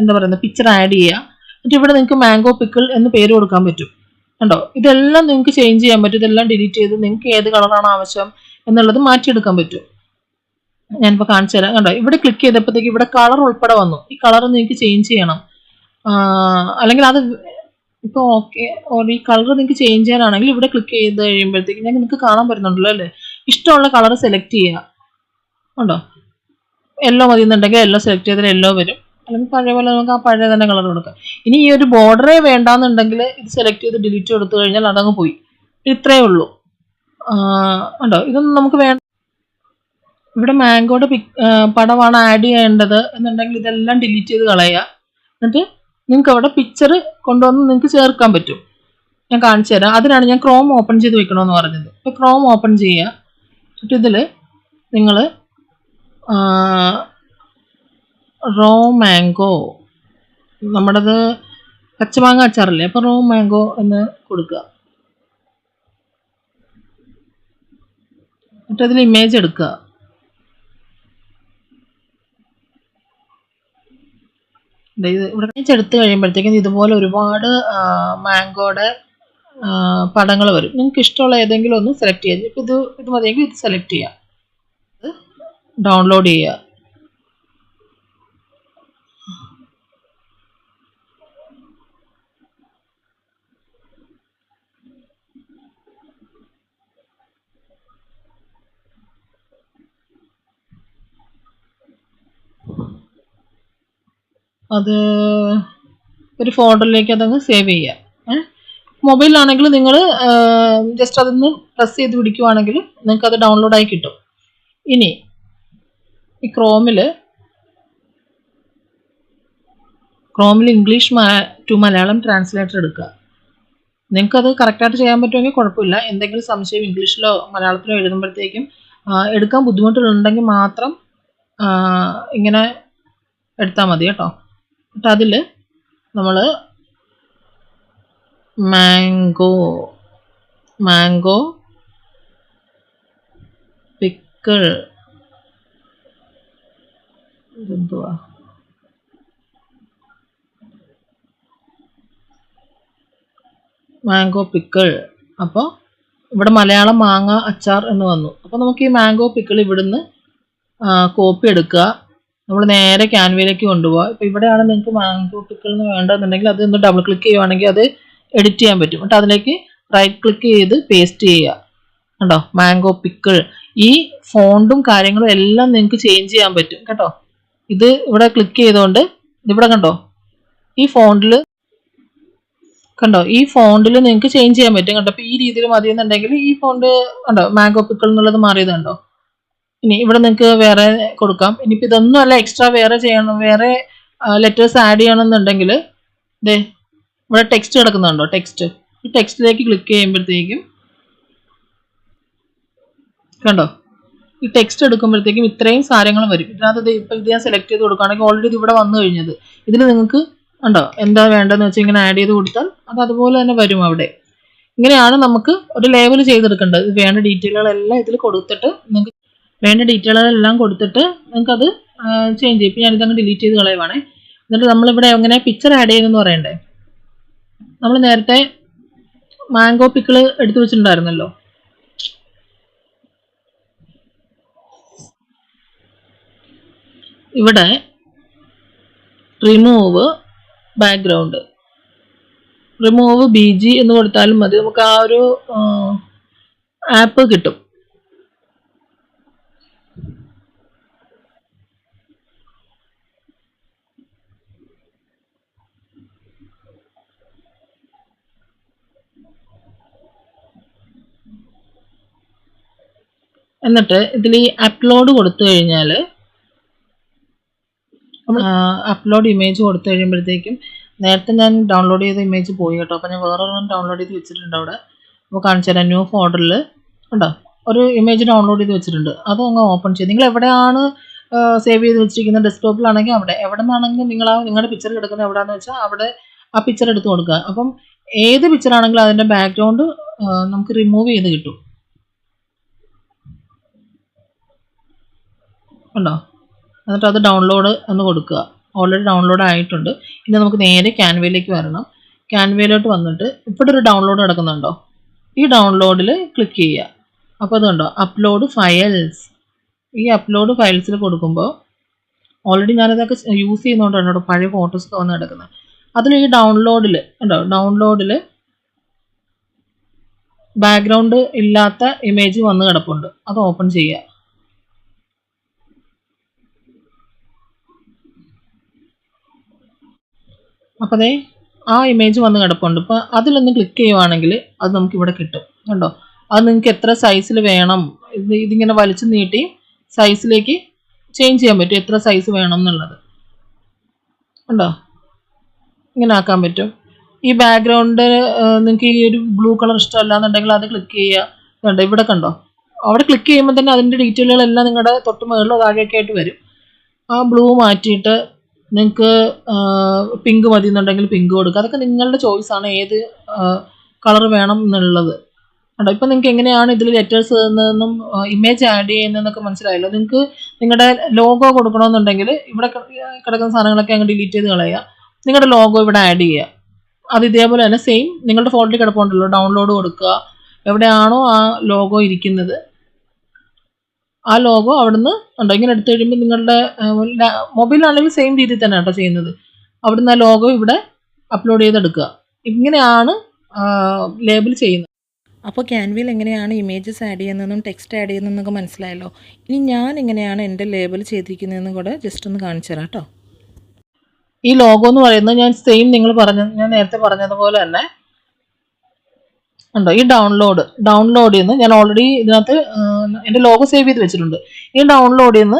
എന്താ പറയുന്നത് പിക്ചർ ആഡ് ചെയ്യുക. എന്നിട്ട് ഇവിടെ നിങ്ങൾക്ക് മാംഗോ പിക്കിൾ എന്ന് പേര് കൊടുക്കാൻ പറ്റും. കണ്ടോ? ഇതെല്ലാം നിങ്ങൾക്ക് ചേഞ്ച് ചെയ്യാൻ പറ്റും. ഇതെല്ലാം ഡിലീറ്റ് ചെയ്ത് നിങ്ങൾക്ക് ഏത് കളറാണ് ആവശ്യം എന്നുള്ളത് മാറ്റിയെടുക്കാൻ പറ്റും. ഞാനിപ്പോൾ കാണിച്ചു തരാം. കണ്ടോ? ഇവിടെ ക്ലിക്ക് ചെയ്തപ്പോഴത്തേക്ക് ഇവിടെ കളർ ഉൾപ്പെടെ വന്നു. ഈ കളർ നിങ്ങൾക്ക് ചേഞ്ച് ചെയ്യണം. അല്ലെങ്കിൽ അത് ഇപ്പോൾ ഓക്കെ ഈ കളർ നിങ്ങൾക്ക് ചേഞ്ച് ചെയ്യാനാണെങ്കിൽ ഇവിടെ ക്ലിക്ക് ചെയ്ത് കഴിയുമ്പോഴത്തേക്ക് ഞാൻ നിങ്ങൾക്ക് കാണാൻ പറ്റുന്നുണ്ടല്ലോ അല്ലേ? ഇഷ്ടമുള്ള കളർ സെലക്ട് ചെയ്യുക. ഉണ്ടോ യെല്ലോ മതി എന്നുണ്ടെങ്കിൽ യെല്ലോ സെലക്ട് ചെയ്താൽ യെല്ലോ വരും. അല്ലെങ്കിൽ പഴയ പോലെ നമുക്ക് ആ പഴയ തന്നെ കളർ കൊടുക്കാം. ഇനി ഈ ഒരു ബോർഡറേ വേണ്ടാന്നുണ്ടെങ്കിൽ ഇത് സെലക്ട് ചെയ്ത് ഡിലീറ്റ് കൊടുത്തു കഴിഞ്ഞാൽ അതങ്ങ് പോയി. ഇത്രയേ ഉള്ളൂ. ഉണ്ടോ ഇതൊന്നും നമുക്ക് വേണ്ട. ഇവിടെ മാംഗോയുടെ പിക് പടമാണ് ആഡ് ചെയ്യേണ്ടത് എന്നുണ്ടെങ്കിൽ ഇതെല്ലാം ഡിലീറ്റ് ചെയ്ത് കളയുക. എന്നിട്ട് നിങ്ങൾക്ക് അവിടെ പിക്ചർ കൊണ്ടുവന്ന് നിങ്ങൾക്ക് ചേർക്കാൻ പറ്റും. ഞാൻ കാണിച്ചു തരാം. അതിനാണ് ഞാൻ ക്രോം ഓപ്പൺ ചെയ്ത് വെക്കണമെന്ന് പറഞ്ഞത്. ഇപ്പോൾ ക്രോം ഓപ്പൺ ചെയ്യുക. എന്നിട്ട് ഇതിൽ നിങ്ങൾ റോ മാംഗോ നമ്മുടേത് പച്ചമാങ്ങ അച്ചാറല്ലേ? അപ്പോൾ റോ മാംഗോ എന്ന് കൊടുക്കുക. എന്നിട്ട് അതിൽ ഇമേജ് എടുക്കുക. ഇത് ഇമേജ് എടുത്ത് കഴിയുമ്പോഴത്തേക്കും ഇതുപോലെ ഒരുപാട് മാംഗോയുടെ പടങ്ങൾ വരും. നിങ്ങൾക്ക് ഇഷ്ടമുള്ള ഏതെങ്കിലും ഒന്ന് സെലക്ട് ചെയ്യാം. ഇപ്പം ഇത് ഇത് മതിയെങ്കിൽ ഇത് സെലക്ട് ചെയ്യാം. ഡൗൺലോഡ് ചെയ്യുക. അത് ഒരു ഫോൾഡറിലേക്ക് അതങ്ങ് സേവ് ചെയ്യാം. മൊബൈലാണെങ്കിൽ മൊബൈലിലാണെങ്കിൽ നിങ്ങൾ ജസ്റ്റ് അതൊന്ന് പ്രസ് ചെയ്ത് പിടിക്കുവാണെങ്കിൽ നിങ്ങൾക്ക് അത് ഡൗൺലോഡ് ആയി കിട്ടും. ഇനി ഈ ക്രോമിൽ ക്രോമിൽ ഇംഗ്ലീഷ് ടു മലയാളം ട്രാൻസ്ലേറ്റർ എടുക്കുക. നിങ്ങൾക്കത് കറക്റ്റായിട്ട് ചെയ്യാൻ പറ്റുമെങ്കിൽ കുഴപ്പമില്ല. എന്തെങ്കിലും സംശയം ഇംഗ്ലീഷിലോ മലയാളത്തിലോ എഴുതുമ്പോഴത്തേക്കും എടുക്കാൻ ബുദ്ധിമുട്ടുകളുണ്ടെങ്കിൽ മാത്രം ഇങ്ങനെ എടുത്താൽ മതി കേട്ടോ. എന്നിട്ട് അതിൽ നമ്മൾ മാംഗോ മാംഗോ പിക്കിൾ എന്തുവാ മാംഗോ പിക്കിൾ. അപ്പോൾ ഇവിടെ മലയാളം മാങ്ങ അച്ചാർ എന്ന് വന്നു. അപ്പോൾ നമുക്ക് ഈ മാംഗോ പിക്കിൾ ഇവിടുന്ന് കോപ്പി എടുക്കുക. നമ്മൾ നേരെ ക്യാൻവയിലേക്ക് കൊണ്ടുപോകാം ഇപ്പോൾ ഇവിടെയാണ് നിങ്ങൾക്ക് മാംഗോ എന്ന് വേണ്ടതെന്നുണ്ടെങ്കിൽ അത് ഒന്ന് ഡബിൾ ക്ലിക്ക് ചെയ്യുവാണെങ്കിൽ അത് എഡിറ്റ് ചെയ്യാൻ പറ്റും. എന്നിട്ട് അതിലേക്ക് റൈറ്റ് ക്ലിക്ക് ചെയ്ത് പേസ്റ്റ് ചെയ്യുക. കണ്ടോ? മാംഗോ പിക്കിൾ ഈ ഫോണ്ടും കാര്യങ്ങളും എല്ലാം നിങ്ങൾക്ക് ചേഞ്ച് ചെയ്യാൻ പറ്റും. കേട്ടോ? ഇത് ഇവിടെ ക്ലിക്ക് ചെയ്തുകൊണ്ട് ഇതിവിടെ കണ്ടോ? ഈ ഫോണ്ടിൽ കണ്ടോ? ഈ ഫോണ്ടിൽ നിങ്ങൾക്ക് ചേഞ്ച് ചെയ്യാൻ പറ്റും. കണ്ടോ? അപ്പോൾ ഈ രീതിയിൽ മതിയെന്നുണ്ടെങ്കിൽ ഈ ഫോണ്ട് കണ്ടോ? മാംഗോ പിക്കിൾ എന്നുള്ളത് മാറിയത് കണ്ടോ? ഇനി ഇവിടെ നിങ്ങൾക്ക് വേറെ കൊടുക്കാം. ഇനിയിപ്പോൾ ഇതൊന്നും അല്ല എക്സ്ട്രാ വേറെ ചെയ്യണം. വേറെ ലെറ്റേഴ്സ് ആഡ് ചെയ്യണമെന്നുണ്ടെങ്കിൽ ദേ ഇവിടെ ടെക്സ്റ്റ് കിടക്കുന്നുണ്ടോ? ടെക്സ്റ്റ് ഈ ടെക്സ്റ്റിലേക്ക് ക്ലിക്ക് ചെയ്യുമ്പോഴത്തേക്കും കണ്ടോ? ഈ ടെക്സ്റ്റ് എടുക്കുമ്പോഴത്തേക്കും ഇത്രയും സാധനങ്ങൾ വരും. ഇതിനകത്ത് ഇപ്പം ഇത് ഞാൻ സെലക്ട് ചെയ്ത് കൊടുക്കുകയാണെങ്കിൽ ഓൾറെഡി ഇത് ഇവിടെ വന്നു കഴിഞ്ഞത്. ഇതിൽ നിങ്ങൾക്ക് ഉണ്ടോ എന്താ വേണ്ടതെന്ന് വെച്ചാൽ ഇങ്ങനെ ആഡ് ചെയ്ത് കൊടുത്താൽ അത് അതുപോലെ തന്നെ വരും അവിടെ. ഇങ്ങനെയാണ് നമുക്ക് ഒരു ലേബൽ ചെയ്തെടുക്കേണ്ടത്. ഇത് വേണ്ട ഡീറ്റെയിലുകളെല്ലാം ഇതിൽ കൊടുത്തിട്ട് നിങ്ങൾക്ക് വേണ്ട ഡീറ്റെയിലുകളെല്ലാം കൊടുത്തിട്ട് നിങ്ങൾക്കത് ചേഞ്ച് ചെയ്യും. ഇപ്പം ഞാനിതങ്ങ് ഡിലീറ്റ് ചെയ്ത് കളയുവാണേ. എന്നിട്ട് നമ്മളിവിടെ എങ്ങനെ പിക്ചർ ആഡ് ചെയ്യുമെന്ന് പറയണ്ടേ? നമ്മൾ നേരത്തെ മാംഗോ പിക്കിൾ എടുത്തു വെച്ചിട്ടുണ്ടായിരുന്നല്ലോ. ഇവിടെ remove background remove B G എന്ന് കൊടുത്താലും മതി. നമുക്ക് ആ ഒരു ആപ്പ് കിട്ടും. എന്നിട്ട് ഇതിൽ ഈ അപ്ലോഡ് കൊടുത്തു കഴിഞ്ഞാൽ അപ്ലോഡ് ഇമേജ് കൊടുത്തു കഴിയുമ്പോഴത്തേക്കും നേരത്തെ ഞാൻ ഡൗൺലോഡ് ചെയ്ത ഇമേജ് പോയി കേട്ടോ. അപ്പോൾ ഞാൻ വേറൊരെണ്ണം ഡൗൺലോഡ് ചെയ്ത് വെച്ചിട്ടുണ്ട് അവിടെ. അപ്പോൾ കാണിച്ചു തരാം ന്യൂ ഫോൾഡറിൽ ഉണ്ടോ ഒരു ഇമേജ് ഡൗൺലോഡ് ചെയ്ത് വെച്ചിട്ടുണ്ട്. അത് അങ്ങ് ഓപ്പൺ ചെയ്ത്. നിങ്ങൾ എവിടെയാണ് സേവ് ചെയ്ത് വെച്ചിരിക്കുന്നത്? ഡെസ്ക്ടോപ്പിലാണെങ്കിൽ അവിടെ. എവിടെ നിന്നാണെങ്കിലും നിങ്ങൾ ആ നിങ്ങളുടെ പിക്ചർ എടുക്കുന്നത് എവിടെയാണെന്ന് വെച്ചാൽ അവിടെ ആ പിക്ചർ എടുത്ത് കൊടുക്കുക. അപ്പം ഏത് പിക്ചറാണെങ്കിലും അതിന്റെ ബാക്ക്ഗ്രൗണ്ട് നമുക്ക് റിമൂവ് ചെയ്ത് കിട്ടും. ഉണ്ടോ? എന്നിട്ട് അത് ഡൗൺലോഡ് എന്ന് കൊടുക്കുക. ഓൾറെഡി ഡൗൺലോഡ് ആയിട്ടുണ്ട്. ഇനി നമുക്ക് നേരെ ക്യാൻവയിലേക്ക് വരണം. ക്യാൻവയിലോട്ട് വന്നിട്ട് ഇവിടെ ഒരു ഡൗൺലോഡ് കിടക്കുന്നുണ്ടോ ഈ ഡൗൺലോഡിൽ ക്ലിക്ക് ചെയ്യുക. അപ്പോൾ അതുണ്ടോ അപ്ലോഡ് ഫയൽസ് ഈ അപ്ലോഡ് ഫയൽസിൽ കൊടുക്കുമ്പോൾ ഓൾറെഡി ഞാനിതൊക്കെ യൂസ് ചെയ്യുന്നതുകൊണ്ടാണ് കേട്ടോ പഴയ ഫോട്ടോസൊക്കെ വന്ന് കിടക്കുന്നത് അതിൽ ഈ ഡൗൺലോഡിൽ ഉണ്ടോ ഡൗൺലോഡിൽ ബാക്ക്ഗ്രൗണ്ട് ഇല്ലാത്ത ഇമേജ് വന്ന് കിടപ്പുണ്ട്. അത് ഓപ്പൺ ചെയ്യുക. അപ്പോൾ അതേ ആ ഇമേജ് വന്ന് കിടപ്പുണ്ട്. ഇപ്പോൾ അതിലൊന്ന് ക്ലിക്ക് ചെയ്യുവാണെങ്കിൽ അത് നമുക്ക് ഇവിടെ കിട്ടും. കണ്ടോ? അത് നിങ്ങൾക്ക് എത്ര സൈസിൽ വേണം. ഇത് ഇതിങ്ങനെ വലിച്ചു നീട്ടി സൈസിലേക്ക് ചേഞ്ച് ചെയ്യാൻ പറ്റും എത്ര സൈസ് വേണം എന്നുള്ളത്. കണ്ടോ? ഇങ്ങനെ ആക്കാൻ പറ്റും. ഈ ബാക്ക്ഗ്രൗണ്ട് നിങ്ങൾക്ക് ഈ ഒരു ബ്ലൂ കളർ ഇഷ്ടമല്ല എന്നുണ്ടെങ്കിൽ അത് ക്ലിക്ക് ചെയ്യുക. കണ്ടോ? ഇവിടെ കണ്ടോ? അവിടെ ക്ലിക്ക് ചെയ്യുമ്പോൾ തന്നെ അതിന്റെ ഡീറ്റെയിലുകളെല്ലാം നിങ്ങളുടെ തൊട്ട് മുകളിലോ താഴെയൊക്കെ ആയിട്ട് വരും. ആ ബ്ലൂ മാറ്റിയിട്ട് നിങ്ങൾക്ക് പിങ്ക് മതി എന്നുണ്ടെങ്കിൽ പിങ്ക് കൊടുക്കുക. അതൊക്കെ നിങ്ങളുടെ ചോയ്സ് ആണ് ഏത് കളർ വേണം എന്നുള്ളത്. കേട്ടോ ഇപ്പം നിങ്ങൾക്ക് എങ്ങനെയാണ് ഇതിൽ ലെറ്റേഴ്സ് തന്നതെന്നും ഇമേജ് ആഡ് ചെയ്യുന്നതെന്നൊക്കെ മനസ്സിലായല്ലോ. നിങ്ങൾക്ക് നിങ്ങളുടെ ലോഗോ കൊടുക്കണമെന്നുണ്ടെങ്കിൽ ഇവിടെ കിടക്കുന്ന സാധനങ്ങളൊക്കെ അങ്ങ് ഡിലീറ്റ് ചെയ്ത് കളയുക. നിങ്ങളുടെ ലോഗോ ഇവിടെ ആഡ് ചെയ്യുക. അത് ഇതേപോലെ തന്നെ സെയിം നിങ്ങളുടെ ഫോണിൽ കിടപ്പുണ്ടല്ലോ. ഡൗൺലോഡ് കൊടുക്കുക. എവിടെയാണോ ആ ലോഗോ ഇരിക്കുന്നത്. ആ ലോഗോ അവിടുന്ന് ഉണ്ടോ ഇങ്ങനെ എടുത്തു കഴിയുമ്പോൾ നിങ്ങളുടെ മൊബൈലാണെങ്കിൽ സെയിം രീതിയിൽ തന്നെ കേട്ടോ ചെയ്യുന്നത്. അവിടുന്ന് ആ ലോഗോ ഇവിടെ അപ്ലോഡ് ചെയ്തെടുക്കുക. ഇങ്ങനെയാണ് ലേബിൾ ചെയ്യുന്നത്. അപ്പോൾ ക്യാൻവിൽ എങ്ങനെയാണ് ഇമേജസ് ആഡ് ചെയ്യുന്നതെന്നും ടെക്സ്റ്റ് ആഡ് ചെയ്യുന്നതെന്നൊക്കെ മനസ്സിലായല്ലോ. ഇനി ഞാൻ എങ്ങനെയാണ് എന്റെ ലേബൽ ചെയ്തിരിക്കുന്നതെന്നും കൂടെ ജസ്റ്റ് ഒന്ന് കാണിച്ചു തരാം കേട്ടോ ഈ ലോഗോ എന്ന് പറയുന്നത് ഞാൻ സെയിം നിങ്ങൾ പറഞ്ഞ ഞാൻ നേരത്തെ പറഞ്ഞതുപോലെ തന്നെ ഉണ്ടോ? ഈ ഡൗൺലോഡ് ഡൗൺലോഡ് ചെയ്യുന്ന ഞാൻ ഓൾറെഡി ഇതിനകത്ത് എന്റെ ലോഗോ സേവ് ചെയ്ത് വെച്ചിട്ടുണ്ട്. ഈ ഡൗൺലോഡ് ചെയ്യുന്ന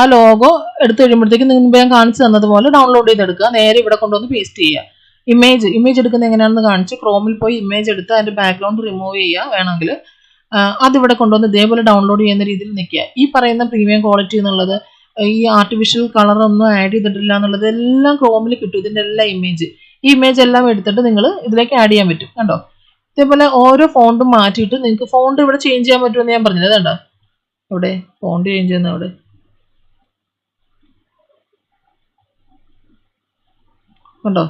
ആ ലോഗോ എടുത്തു കഴിയുമ്പോഴത്തേക്ക് നിങ്ങൾ ഞാൻ കാണിച്ചു തന്നതുപോലെ ഡൗൺലോഡ് ചെയ്തെടുക്കുക. നേരെ ഇവിടെ കൊണ്ടുവന്ന് പേസ്റ്റ് ചെയ്യുക. ഇമേജ് ഇമേജ് എടുക്കുന്നത് എങ്ങനെയാണെന്ന് കാണിച്ച് ക്രോമിൽ പോയി ഇമേജ് എടുത്ത് അതിന്റെ ബാക്ക്ഗ്രൗണ്ട് റിമൂവ് ചെയ്യുക വേണമെങ്കിൽ. അതിവിടെ കൊണ്ടുവന്ന് ഇതേപോലെ ഡൗൺലോഡ് ചെയ്യുന്ന രീതിയിൽ നിൽക്കുക. ഈ പറയുന്ന പ്രീമിയം ക്വാളിറ്റി എന്നുള്ളത് ഈ ആർട്ടിഫിഷ്യൽ കളർ ഒന്നും ആഡ് ചെയ്തിട്ടില്ല എന്നുള്ളത് എല്ലാം ക്രോമിൽ കിട്ടും. ഇതിന്റെ എല്ലാ ഇമേജ് ഈ ഇമേജ് എല്ലാം എടുത്തിട്ട് നിങ്ങൾ ഇതിലേക്ക് ആഡ് ചെയ്യാൻ പറ്റും. കണ്ടോ? ഇതേപോലെ ഓരോ ഫോണ്ടും മാറ്റിയിട്ട് നിങ്ങൾക്ക് ഫോണ്ട് ഇവിടെ ചേഞ്ച് ചെയ്യാൻ പറ്റുമെന്ന് ഞാൻ പറഞ്ഞത് കണ്ടോ? അവിടെ ഫോണ്ട് ചേഞ്ച് ചെയ്യുന്ന അവിടെ. കണ്ടോ?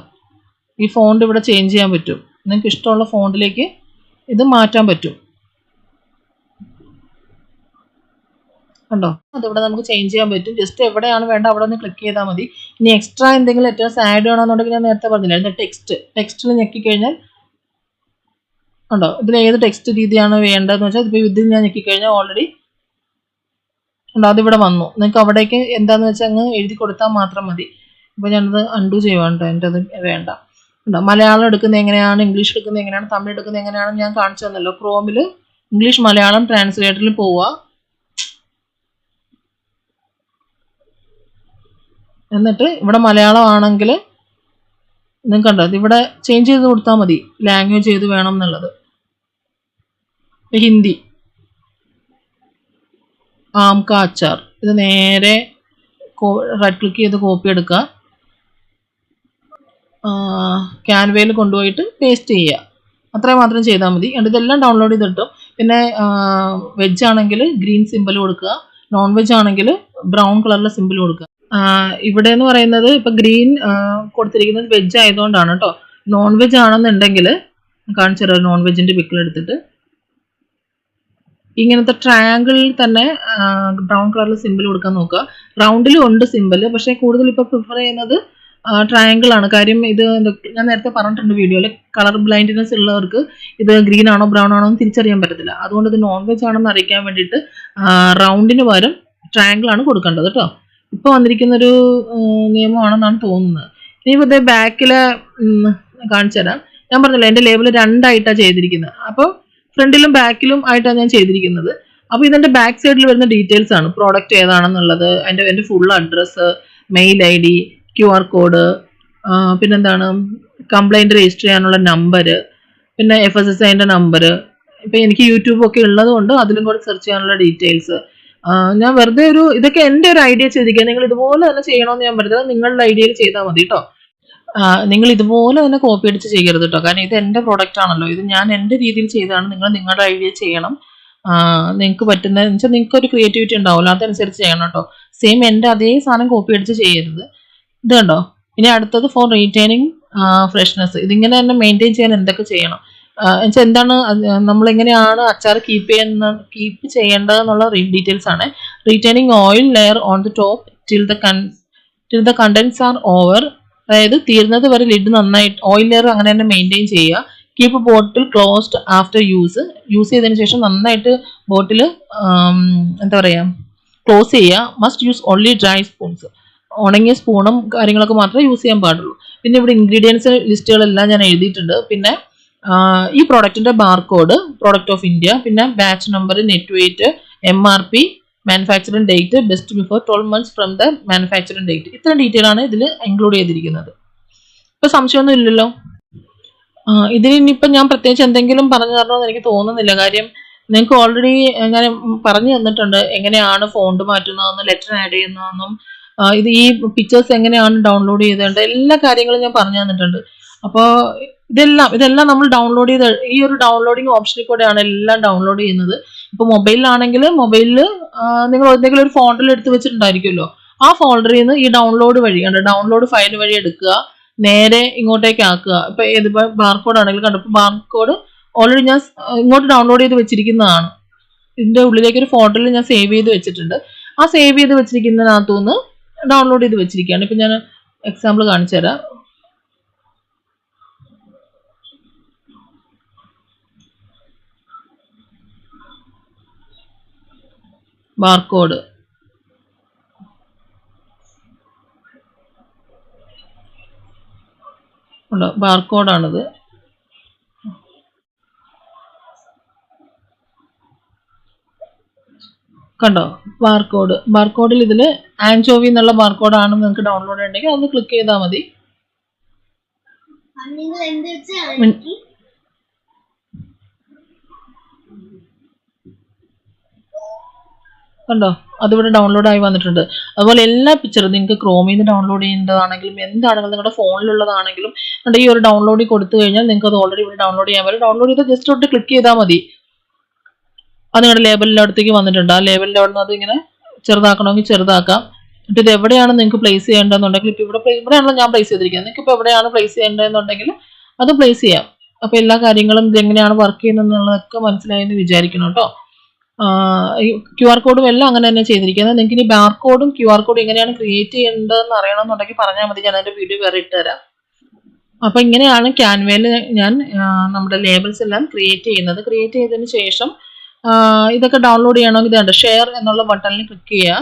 ഈ ഫോണ്ട് ഇവിടെ ചേഞ്ച് ചെയ്യാൻ പറ്റും. നിങ്ങൾക്ക് ഇഷ്ടമുള്ള ഫോണ്ടിലേക്ക് ഇത് മാറ്റാൻ പറ്റും. കണ്ടോ? അതിവിടെ നമുക്ക് ചേഞ്ച് ചെയ്യാൻ പറ്റും. ജസ്റ്റ് എവിടെയാണ് വേണ്ട അവിടെ ഒന്ന് ക്ലിക്ക് ചെയ്താൽ മതി. ഇനി എക്സ്ട്രാ എന്തെങ്കിലും ലെറ്റേഴ്സ് ആഡ് ചെയ്യണമെന്നുണ്ടെങ്കിൽ ഞാൻ നേരത്തെ പറഞ്ഞില്ല? ടെക്സ്റ്റ് ടെക്സ്റ്റിൽ ഞെക്കിക്കഴിഞ്ഞാൽ ഉണ്ടോ? ഇതിൽ ഏത് ടെക്സ്റ്റ് രീതിയാണ് വേണ്ടതെന്ന് വെച്ചാൽ ഇപ്പോൾ ഇതിൽ ഞാൻ ഞെക്കിക്കഴിഞ്ഞാൽ ഓൾറെഡി ഉണ്ടോ? അതിവിടെ വന്നു. നിങ്ങൾക്ക് അവിടേക്ക് എന്താന്ന് വെച്ചാൽ അങ്ങ് എഴുതി കൊടുത്താൽ മാത്രം മതി. ഇപ്പോൾ ഞാനത് അൺഡു ചെയ്യുവാണ് എന്റെ അത് വേണ്ട. ഉണ്ടോ? മലയാളം എടുക്കുന്ന എങ്ങനെയാണ്? ഇംഗ്ലീഷ് എടുക്കുന്നത് എങ്ങനെയാണ്? തമിഴ് എടുക്കുന്നത് എങ്ങനെയാണെന്ന് ഞാൻ കാണിച്ചു തന്നല്ലോ. ക്രോമിൽ ഇംഗ്ലീഷ് മലയാളം ട്രാൻസ്ലേറ്ററിൽ പോവുക എന്നിട്ട് ഇവിടെ മലയാളം ആണെങ്കിൽ നിങ്ങൾക്ക് കണ്ടോ? ഇവിടെ ചേഞ്ച് ചെയ്ത് കൊടുത്താൽ മതി. ലാംഗ്വേജ് ചെയ്ത് വേണം എന്നുള്ളത്. ഹിന്ദി. ആം കാ അച്ചാർ. ഇത് നേരെ റൈറ്റ് ക്ലിക്ക് ചെയ്ത് കോപ്പി എടുക്കുക. ക്യാൻവയിൽ കൊണ്ടുപോയിട്ട് പേസ്റ്റ് ചെയ്യുക. അത്രയും മാത്രം ചെയ്താൽ മതി. എന്നിട്ട് ഇതെല്ലാം ഡൗൺലോഡ് ചെയ്തിട്ടും. പിന്നെ വെജ് ആണെങ്കിൽ ഗ്രീൻ സിമ്പിൾ കൊടുക്കുക. നോൺ വെജ് ആണെങ്കിൽ ബ്രൗൺ കളറിലെ സിമ്പിൾ കൊടുക്കുക. ഇവിടെ എന്ന് പറയുന്നത് ഇപ്പം ഗ്രീൻ കൊടുത്തിരിക്കുന്നത് വെജ് ആയതുകൊണ്ടാണ് കേട്ടോ നോൺ വെജ് ആണെന്നുണ്ടെങ്കിൽ കാണിച്ചു തരാം നോൺ വെജിന്റെ പിക്കിൾ എടുത്തിട്ട്. ഇങ്ങനത്തെ ട്രയാങ്കിളിൽ തന്നെ ബ്രൗൺ കളറിൽ സിമ്പിൾ കൊടുക്കാൻ നോക്കുക. റൗണ്ടിലും ഉണ്ട് സിമ്പിൾ പക്ഷേ കൂടുതൽ ഇപ്പോൾ പ്രിഫർ ചെയ്യുന്നത് ട്രയാങ്കിൾ ആണ്. കാര്യം ഇത് ഞാൻ നേരത്തെ പറഞ്ഞിട്ടുണ്ട് വീഡിയോയിൽ കളർ ബ്ലൈൻഡ്നെസ് ഉള്ളവർക്ക് ഇത് ഗ്രീൻ ആണോ ബ്രൗൺ ആണോ എന്ന് തിരിച്ചറിയാൻ പറ്റത്തില്ല. അതുകൊണ്ട് ഇത് നോൺ വെജ് ആണെന്ന് അറിയിക്കാൻ വേണ്ടിയിട്ട് റൗണ്ടിന് പകരം ട്രയാങ്കിൾ ആണ് കൊടുക്കേണ്ടത് കേട്ടോ ഇപ്പോൾ വന്നിരിക്കുന്നൊരു നിയമമാണെന്നാണ് തോന്നുന്നത്. ഇനി ഇതേ ബാക്കിൽ കാണിച്ചു തരാം ഞാൻ പറഞ്ഞില്ല എന്റെ ലേബിൾ രണ്ടായിട്ടാണ് ചെയ്തിരിക്കുന്നത് അപ്പോൾ ഫ്രണ്ടിലും ബാക്കിലും ആയിട്ടാണ് ഞാൻ ചെയ്തിരിക്കുന്നത്. അപ്പോൾ ഇതിന്റെ ബാക്ക് സൈഡിൽ വരുന്ന ഡീറ്റെയിൽസ് ആണ്. പ്രോഡക്റ്റ് ഏതാണെന്നുള്ളത് അതിന്റെ എന്റെ full address mail I D Q R code പിന്നെന്താണ്? കംപ്ലൈന്റ് രജിസ്റ്റർ ചെയ്യാനുള്ള നമ്പർ പിന്നെ എഫ് എസ് എസ് ഐന്റെ നമ്പർ ഇപ്പൊ എനിക്ക് യൂട്യൂബ് ഒക്കെ ഉള്ളത് കൊണ്ട് അതിലും കൂടെ സെർച്ച് ചെയ്യാനുള്ള ഡീറ്റെയിൽസ് ഞാൻ വെറുതെ ഒരു ഇതൊക്കെ എന്റെ ഒരു ഐഡിയ ചെയ്തിരിക്കുക നിങ്ങൾ ഇതുപോലെ തന്നെ ചെയ്യണമെന്ന് ഞാൻ പറഞ്ഞത് നിങ്ങളുടെ ഐഡിയയിൽ ചെയ്താൽ മതി കേട്ടോ നിങ്ങൾ ഇതുപോലെ തന്നെ കോപ്പി അടിച്ച് ചെയ്യരുത് കേട്ടോ കാരണം ഇത് എന്റെ പ്രോഡക്റ്റ് ആണല്ലോ. ഇത് ഞാൻ എന്റെ രീതിയിൽ ചെയ്തതാണ്. നിങ്ങൾ നിങ്ങളുടെ ഐഡിയ ചെയ്യണം. നിങ്ങൾക്ക് പറ്റുന്ന വെച്ചാൽ നിങ്ങൾക്ക് ഒരു ക്രിയേറ്റിവിറ്റി ഉണ്ടാവുമല്ലോ. അതനുസരിച്ച് ചെയ്യണം കേട്ടോ സെയിം എന്റെ അതേ സാധനം കോപ്പി അടിച്ച് ചെയ്യരുത്. ഇത് കണ്ടോ? ഇനി അടുത്തത് ഫോർ റീറ്റെയിനിങ് ഫ്രഷ്നെസ് ഇതിങ്ങനെ തന്നെ മെയിന്റെയിൻ ചെയ്യാൻ എന്തൊക്കെ ചെയ്യണം? എന്നുവെച്ചാൽ എന്താണ്? നമ്മൾ എങ്ങനെയാണ് അച്ചാർ കീപ്പ് ചെയ്യുന്ന കീപ്പ് ചെയ്യേണ്ടതെന്നുള്ള ഡീറ്റെയിൽസ് ആണ്. Retaining oil layer on the top till the con till the contents are over അതായത് തീർന്നത് വരെ ലിഡ് നന്നായിട്ട് ഓയിൽ ലെയർ അങ്ങനെ തന്നെ മെയിന്റെയിൻ ചെയ്യുക. Keep bottle closed after use use ചെയ്തതിന് ശേഷം നന്നായിട്ട് ബോട്ടിൽ എന്താ പറയുക ക്ലോസ് ചെയ്യുക. Must use only dry spoons ഉണങ്ങിയ സ്പൂണും കാര്യങ്ങളൊക്കെ മാത്രമേ യൂസ് ചെയ്യാൻ പാടുള്ളൂ. പിന്നെ ഇവിടെ ഇൻഗ്രീഡിയൻസ് ലിസ്റ്റുകളെല്ലാം ഞാൻ എഴുതിയിട്ടുണ്ട്. പിന്നെ ഈ പ്രോഡക്റ്റിന്റെ ബാർകോഡ് പ്രോഡക്റ്റ് ഓഫ് ഇന്ത്യ പിന്നെ batch number net weight M R P manufacturing date best before twelve months from the manufacturing date ഇത്രയും ഡീറ്റെയിൽ ആണ് ഇതിൽ ഇൻക്ലൂഡ് ചെയ്തിരിക്കുന്നത്. ഇപ്പൊ സംശയമൊന്നും ഇല്ലല്ലോ? ഇതിൽ ഇനിയിപ്പം ഞാൻ പ്രത്യേകിച്ച് എന്തെങ്കിലും പറഞ്ഞു തരണമെന്ന് എനിക്ക് തോന്നുന്നില്ല. കാര്യം നിങ്ങൾക്ക് ഓൾറെഡി ഞാൻ പറഞ്ഞു തന്നിട്ടുണ്ട്. എങ്ങനെയാണ് ഫോണ്ട് മാറ്റുന്നതെന്നും ലെറ്റർ ആഡ് ചെയ്യുന്നതെന്നും ഇത് ഈ പിക്ചേഴ്സ് എങ്ങനെയാണ് ഡൗൺലോഡ് ചെയ്തേണ്ടത് എല്ലാ കാര്യങ്ങളും ഞാൻ പറഞ്ഞു തന്നിട്ടുണ്ട്. അപ്പോൾ ഇതെല്ലാം ഇതെല്ലാം നമ്മൾ ഡൗൺലോഡ് ചെയ്ത് ഈ ഒരു ഡൗൺലോഡിങ് ഓപ്ഷനിൽ കൂടെയാണ് എല്ലാം ഡൗൺലോഡ് ചെയ്യുന്നത്. ഇപ്പൊ മൊബൈലിലാണെങ്കിൽ മൊബൈലിൽ നിങ്ങൾ എന്തെങ്കിലും ഒരു ഫോൾഡറിൽ എടുത്ത് വെച്ചിട്ടുണ്ടായിരിക്കുമല്ലോ. ആ ഫോൾഡറിൽ നിന്ന് ഈ ഡൗൺലോഡ് വഴി കണ്ട ഡൗൺലോഡ് ഫയൽ വഴി എടുക്കുക നേരെ ഇങ്ങോട്ടേക്ക് ആക്കുക. ഇപ്പൊ ഏത് ബാർകോഡ് ആണെങ്കിൽ കണ്ടപ്പോൾ ബാർകോഡ് ഓൾറെഡി ഞാൻ ഇങ്ങോട്ട് ഡൗൺലോഡ് ചെയ്ത് വെച്ചിരിക്കുന്നതാണ്. ഇതിന്റെ ഉള്ളിലേക്ക് ഒരു ഫോൾഡറിൽ ഞാൻ സേവ് ചെയ്ത് വെച്ചിട്ടുണ്ട്. ആ സേവ് ചെയ്ത് വെച്ചിരിക്കുന്നതിനകത്തുനിന്ന് ഡൗൺലോഡ് ചെയ്ത് വെച്ചിരിക്കുകയാണ്. ഇപ്പൊ ഞാൻ എക്സാമ്പിൾ കാണിച്ചു തരാം ബാർകോഡ്. ഉണ്ടോ? ബാർകോഡാണിത്. കണ്ടോ? ബാർകോഡ്. ബാർകോഡിൽ ഇതിൽ ആൻചോവി എന്നുള്ള ബാർകോഡാണ് നിങ്ങൾക്ക് ഡൗൺലോഡ് ഉണ്ടെങ്കിൽ ഒന്ന് ക്ലിക്ക് ചെയ്താൽ മതി നിങ്ങൾ എന്ത് വെച്ചാൽ മിൻ- കണ്ടോ? അതിവിടെ ഡൗൺലോഡ് ആയി വന്നിട്ടുണ്ട്. അതുപോലെ എല്ലാ പിക്ചറും നിങ്ങൾക്ക് ക്രോമിൽ നിന്ന് ഡൗൺലോഡ് ചെയ്യേണ്ടതാണെങ്കിലും എന്താണെങ്കിലും നിങ്ങളുടെ ഫോണിലുള്ളതാണെങ്കിലും ഈ ഒരു ഡൗൺലോഡ് കൊടുത്തു കഴിഞ്ഞാൽ നിങ്ങൾക്ക് അത് ഓൾറെഡി ഇവിടെ ഡൗൺലോഡ് ചെയ്യാൻ പറ്റും. ഡൗൺലോഡ് ചെയ്ത് ജസ്റ്റ് തൊട്ട് ക്ലിക്ക് ചെയ്താൽ മതി. അത് നിങ്ങളുടെ ലേബലിന്റെ അടുത്തേക്ക് വന്നിട്ടുണ്ട്. ആ ലേബലിന്റെ അവിടെ നിന്ന് അത് ഇങ്ങനെ ചെറുതാക്കണമെങ്കിൽ ചെറുതാക്കാം. എന്നിട്ട് ഇത് എവിടെയാണ് നിങ്ങൾക്ക് പ്ലേസ് ചെയ്യേണ്ടതെന്നുണ്ടെങ്കിൽ ഇപ്പോൾ ഇവിടെ ഇവിടെയാണല്ലോ ഞാൻ പ്ലേസ് ചെയ്തിരിക്കുന്നത്. നിങ്ങൾക്ക് ഇപ്പോൾ എവിടെയാണ് പ്ലേസ് ചെയ്യേണ്ടതെന്നുണ്ടെങ്കിൽ അത് പ്ലേസ് ചെയ്യാം. അപ്പോൾ എല്ലാ കാര്യങ്ങളും ഇത് എങ്ങനെയാണ് വർക്ക് ചെയ്യുന്നത് എന്നുള്ളതൊക്കെ മനസ്സിലായെന്ന് വിചാരിക്കണം കേട്ടോ. ക്യു ആർ കോഡും എല്ലാം അങ്ങനെ തന്നെ ചെയ്തിരിക്കുന്നത്. നിങ്ങൾക്ക് ഇനി ബാർ കോഡും ക്യു ആർ കോഡും എങ്ങനെയാണ് ക്രിയേറ്റ് ചെയ്യേണ്ടതെന്ന് അറിയണമെന്നുണ്ടെങ്കിൽ പറഞ്ഞാൽ മതി. ഞാൻ അതിന്റെ വീഡിയോ വേറെ ഇട്ടുതരാം അപ്പോൾ ഇങ്ങനെയാണ് ക്യാൻവയിൽ ഞാൻ നമ്മുടെ ലേബിൾസ് എല്ലാം ക്രിയേറ്റ് ചെയ്യുന്നത്. ക്രിയേറ്റ് ചെയ്തതിന് ശേഷം ഇതൊക്കെ ഡൗൺലോഡ് ചെയ്യണമെങ്കിൽ ഇതുണ്ട് ഷെയർ എന്നുള്ള ബട്ടണിൽ ക്ലിക്ക് ചെയ്യുക.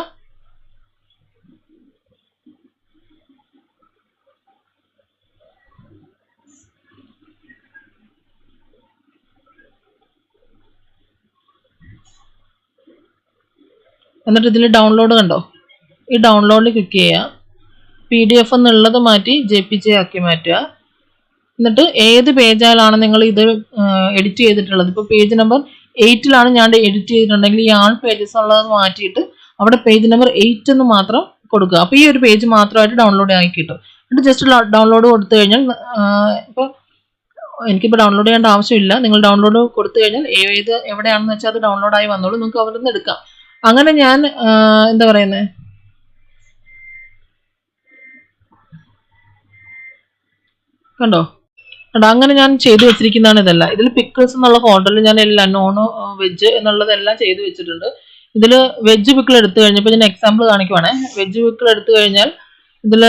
എന്നിട്ട് ഇതിൽ ഡൗൺലോഡ് കണ്ടോ? ഈ ഡൗൺലോഡിൽ ക്ലിക്ക് ചെയ്യുക പി ഡി എഫ് എന്നുള്ളത് മാറ്റി ജെ പി ജെ ആക്കി മാറ്റുക. എന്നിട്ട് ഏത് പേജിലാണ് നിങ്ങൾ ഇത് എഡിറ്റ് ചെയ്തിട്ടുള്ളത്? ഇപ്പോൾ പേജ് നമ്പർ എയ്റ്റിലാണ് ഞാൻ എഡിറ്റ് ചെയ്തിട്ടുണ്ടെങ്കിൽ ഈ ആൾ പേജസ് ഉള്ളത് മാറ്റിയിട്ട് അവിടെ പേജ് നമ്പർ എയ്റ്റ് എന്ന് മാത്രം കൊടുക്കുക. അപ്പോൾ ഈ ഒരു പേജ് മാത്രമായിട്ട് ഡൗൺലോഡ് ആക്കി കിട്ടും. എന്നിട്ട് ജസ്റ്റ് ഡൗൺലോഡ് കൊടുത്തു കഴിഞ്ഞാൽ ഇപ്പോൾ എനിക്കിപ്പോൾ ഡൗൺലോഡ് ചെയ്യേണ്ട ആവശ്യമില്ല. നിങ്ങൾ ഡൗൺലോഡ് കൊടുത്തു കഴിഞ്ഞാൽ ഏത് എവിടെയാണെന്ന് വെച്ചാൽ അത് ഡൗൺലോഡായി വന്നോളൂ. നിങ്ങൾക്ക് അവിടെ നിന്ന് എടുക്കാം. അങ്ങനെ ഞാൻ എന്താ പറയുന്നത് കണ്ടോ? കണ്ടോ? അങ്ങനെ ഞാൻ ചെയ്തു വെച്ചിരിക്കുന്നതാണ് ഇതെല്ലാം. ഇതിൽ പിക്കിൾസ് എന്നുള്ള ഹോട്ടലിൽ ഞാൻ എല്ലാം നോണോ വെജ് എന്നുള്ളതെല്ലാം ചെയ്തു വെച്ചിട്ടുണ്ട്. ഇതിൽ വെജ് പിക്കിൾ എടുത്തു കഴിഞ്ഞപ്പോൾ ഞാൻ എക്സാമ്പിൾ കാണിക്കുവാണേ. വെജ് പിക്കിൾ എടുത്തു കഴിഞ്ഞാൽ ഇതിൽ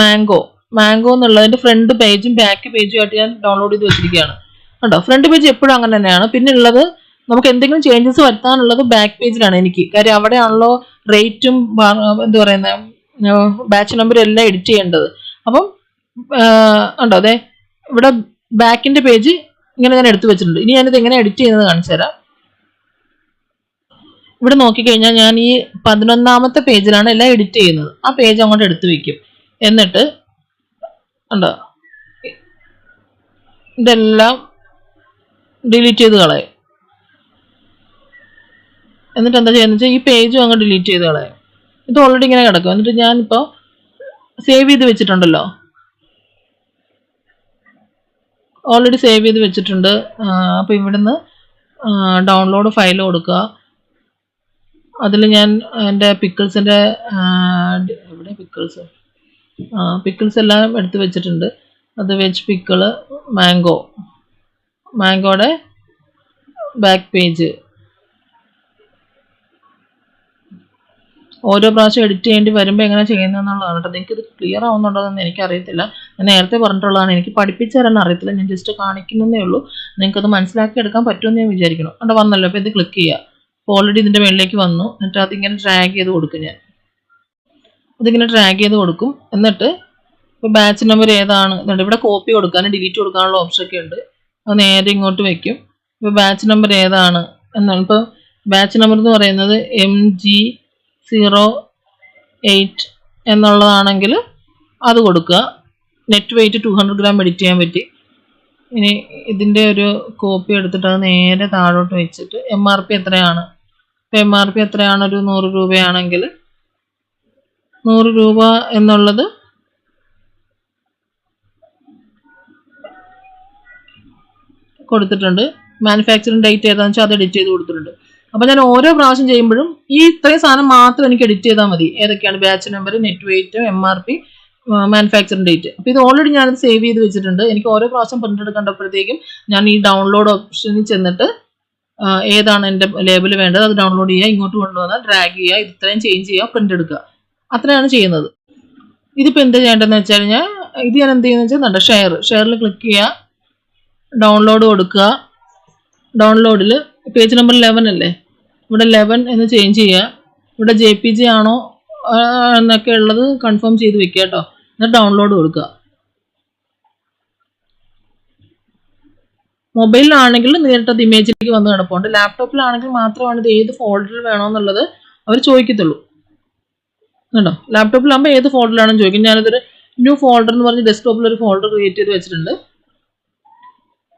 മാംഗോ മാംഗോ എന്നുള്ളതിന്റെ ഫ്രണ്ട് പേജും ബാക്ക് പേജും ആയിട്ട് ഞാൻ ഡൗൺലോഡ് ചെയ്ത് വെച്ചിരിക്കുകയാണ്. കണ്ടോ? ഫ്രണ്ട് പേജ് എപ്പോഴും അങ്ങനെ തന്നെയാണ്. പിന്നെ ഉള്ളത് നമുക്ക് എന്തെങ്കിലും ചേഞ്ചസ് വരുത്താനുള്ളത് ബാക്ക് പേജിലാണ് എനിക്ക്. കാര്യം അവിടെയാണല്ലോ റേറ്റും എന്താ പറയുന്നത് ബാച്ച് നമ്പറും എല്ലാം എഡിറ്റ് ചെയ്യേണ്ടത്. അപ്പം ഉണ്ടോ? അതെ ഇവിടെ ബാക്കിന്റെ പേജ് ഇങ്ങനെ ഞാൻ എടുത്തു വെച്ചിട്ടുണ്ട്. ഇനി ഞാനിത് എങ്ങനെ എഡിറ്റ് ചെയ്യുന്നത് കാണിച്ചു തരാം. ഇവിടെ നോക്കിക്കഴിഞ്ഞാൽ ഞാൻ ഈ പതിനൊന്നാമത്തെ പേജിലാണ് എല്ലാം എഡിറ്റ് ചെയ്യുന്നത്. ആ പേജ് അങ്ങോട്ട് എടുത്തു വെക്കും. എന്നിട്ട് ഉണ്ടോ? ഇതെല്ലാം ഡിലീറ്റ് ചെയ്ത് കളയും. എന്നിട്ട് എന്താ ചെയ്യുന്നത് വെച്ചാൽ ഈ പേജും അങ്ങ് ഡിലീറ്റ് ചെയ്ത് കളയാം. ഇത് ഓൾറെഡി ഇങ്ങനെ കിടക്കും. എന്നിട്ട് ഞാനിപ്പോൾ സേവ് ചെയ്ത് വെച്ചിട്ടുണ്ടല്ലോ. ഓൾറെഡി സേവ് ചെയ്ത് വെച്ചിട്ടുണ്ട്. അപ്പോൾ ഇവിടുന്ന് ഡൗൺലോഡ് ഫയൽ കൊടുക്കുക. അതിൽ ഞാൻ എന്റെ പിക്കിൾസിന്റെ എവിടെ പിക്കിൾസ് പിക്കിൾസ് എല്ലാം എടുത്ത് വെച്ചിട്ടുണ്ട്. അത് വെജ് പിക്കിൾ മാംഗോ മാംഗോയുടെ ബാക്ക് പേജ് ഓരോ പ്രാവശ്യം എഡിറ്റ് ചെയ്യേണ്ടി വരുമ്പോൾ എങ്ങനെ ചെയ്യുന്നതെന്നുള്ളതാണ് കേട്ടോ. ഇത് ക്ലിയർ ആവുന്നുണ്ടോ എന്ന് എനിക്കറിയത്തില്ല. ഞാൻ നേരത്തെ പറഞ്ഞിട്ടുള്ളതാണ്. എനിക്ക് പഠിപ്പിച്ചു തരാൻ അറിയത്തില്ല. ഞാൻ ജസ്റ്റ് കാണിക്കുന്നതേ ഉള്ളൂ. നിങ്ങൾക്കത് മനസ്സിലാക്കി എടുക്കാൻ പറ്റുമെന്ന് ഞാൻ വിചാരിക്കണം അവിടെ വന്നല്ലോ. അപ്പോൾ ഇത് ക്ലിക്ക് ചെയ്യുക അപ്പോൾ ഓൾറെഡി ഇതിന്റെ മുകളിലേക്ക് വന്നു. എന്നിട്ട് അതിങ്ങനെ ഡ്രാഗ് ചെയ്ത് കൊടുക്കും ഞാൻ. അതിങ്ങനെ ഡ്രാഗ് ചെയ്ത് കൊടുക്കും. എന്നിട്ട് ഇപ്പോൾ ബാച്ച് നമ്പർ ഏതാണ്? എന്നിട്ട് ഇവിടെ കോപ്പി കൊടുക്കാനും ഡിലീറ്റ് കൊടുക്കാനുള്ള ഓപ്ഷൻ ഒക്കെ ഉണ്ട്. അത് നേരെ ഇങ്ങോട്ട് വെക്കും. ഇപ്പോൾ ബാച്ച് നമ്പർ ഏതാണ്? എന്നാണ്. ഇപ്പോൾ ബാച്ച് നമ്പർ എന്ന് പറയുന്നത് എം ജി സീറോ എയ്റ്റ് എന്നുള്ളതാണെങ്കിൽ അത് കൊടുക്കുക. Net weight two hundred gram edit ചെയ്യാൻ പറ്റി. ഇനി ഇതിന്റെ ഒരു കോപ്പി എടുത്തിട്ട് അത് നേരെ താഴോട്ട് വെച്ചിട്ട് എം ആർ പി എത്രയാണ്? ഇപ്പം എം ആർ പി എത്രയാണ്? ഒരു നൂറ് രൂപയാണെങ്കിൽ നൂറ് രൂപ എന്നുള്ളത് കൊടുത്തിട്ടുണ്ട്. മാനുഫാക്ചറിങ് ഡേറ്റ് ഏതാണെന്ന് വെച്ചാൽ അത് എഡിറ്റ് ചെയ്ത് കൊടുത്തിട്ടുണ്ട്. അപ്പോൾ ഞാൻ ഓരോ പ്രാവശ്യം ചെയ്യുമ്പോഴും ഈ ഇത്രയും സാധനം മാത്രം എനിക്ക് എഡിറ്റ് ചെയ്താൽ മതി. ഏതൊക്കെയാണ് batch number net weight M R P manufacturing date അപ്പോൾ ഇത് ഓൾറെഡി ഞാനത് സേവ് ചെയ്ത് വെച്ചിട്ടുണ്ട്. എനിക്ക് ഓരോ പ്രാവശ്യം പ്രിന്റ് എടുക്കേണ്ടപ്പോഴത്തേക്കും ഞാൻ ഈ ഡൗൺലോഡ് ഓപ്ഷനിൽ ചെന്നിട്ട് ഏതാണ് എന്റെ ലേബൽ വേണ്ടത് അത് ഡൗൺലോഡ് ചെയ്യുക ഇങ്ങോട്ട് കൊണ്ടുവന്നാൽ ഡ്രാഗ് ചെയ്യുക ഇത് ഇത്രയും ചേഞ്ച് ചെയ്യുക പ്രിന്റ് എടുക്കുക. അത്രയാണ് ചെയ്യുന്നത്. ഇതിപ്പോൾ എന്ത് ചെയ്യേണ്ടതെന്ന് വെച്ചാൽ കഴിഞ്ഞാൽ ഇത് ഞാൻ എന്ത് ചെയ്യുന്നത് വെച്ചാൽ ഷെയർ ഷെയറിൽ ക്ലിക്ക് ചെയ്യുക ഡൗൺലോഡ് കൊടുക്കുക. ഡൗൺലോഡിൽ പേജ് നമ്പർ ലെവൻ അല്ലേ? ഇവിടെ ലെവൻ എന്ന് ചേഞ്ച് ചെയ്യുക ഇവിടെ ജെ പി ജി ആണോ എന്നൊക്കെ ഉള്ളത് കൺഫേം ചെയ്ത് വെക്കുക കേട്ടോ. എന്നിട്ട് ഡൗൺലോഡ് കൊടുക്കുക. മൊബൈലിലാണെങ്കിൽ നേരിട്ട് അത് ഇമേജിലേക്ക് വന്ന് കിടപ്പുണ്ട്. ലാപ്ടോപ്പിലാണെങ്കിൽ മാത്രമാണ് ഇത് ഏത് ഫോൾഡറിൽ വേണമെന്നുള്ളത് അവർ ചോദിക്കത്തുള്ളൂ. കേട്ടോ ലാപ്ടോപ്പിലാകുമ്പോൾ ഏത് ഫോൾഡറിലാണെന്ന് ചോദിക്കും. ഞാനിതൊരു ന്യൂ ഫോൾഡർ എന്ന് പറഞ്ഞ് ഡെസ്ക്ടോപ്പിൽ ഒരു ഫോൾഡർ ക്രിയേറ്റ് ചെയ്ത് വെച്ചിട്ടുണ്ട്.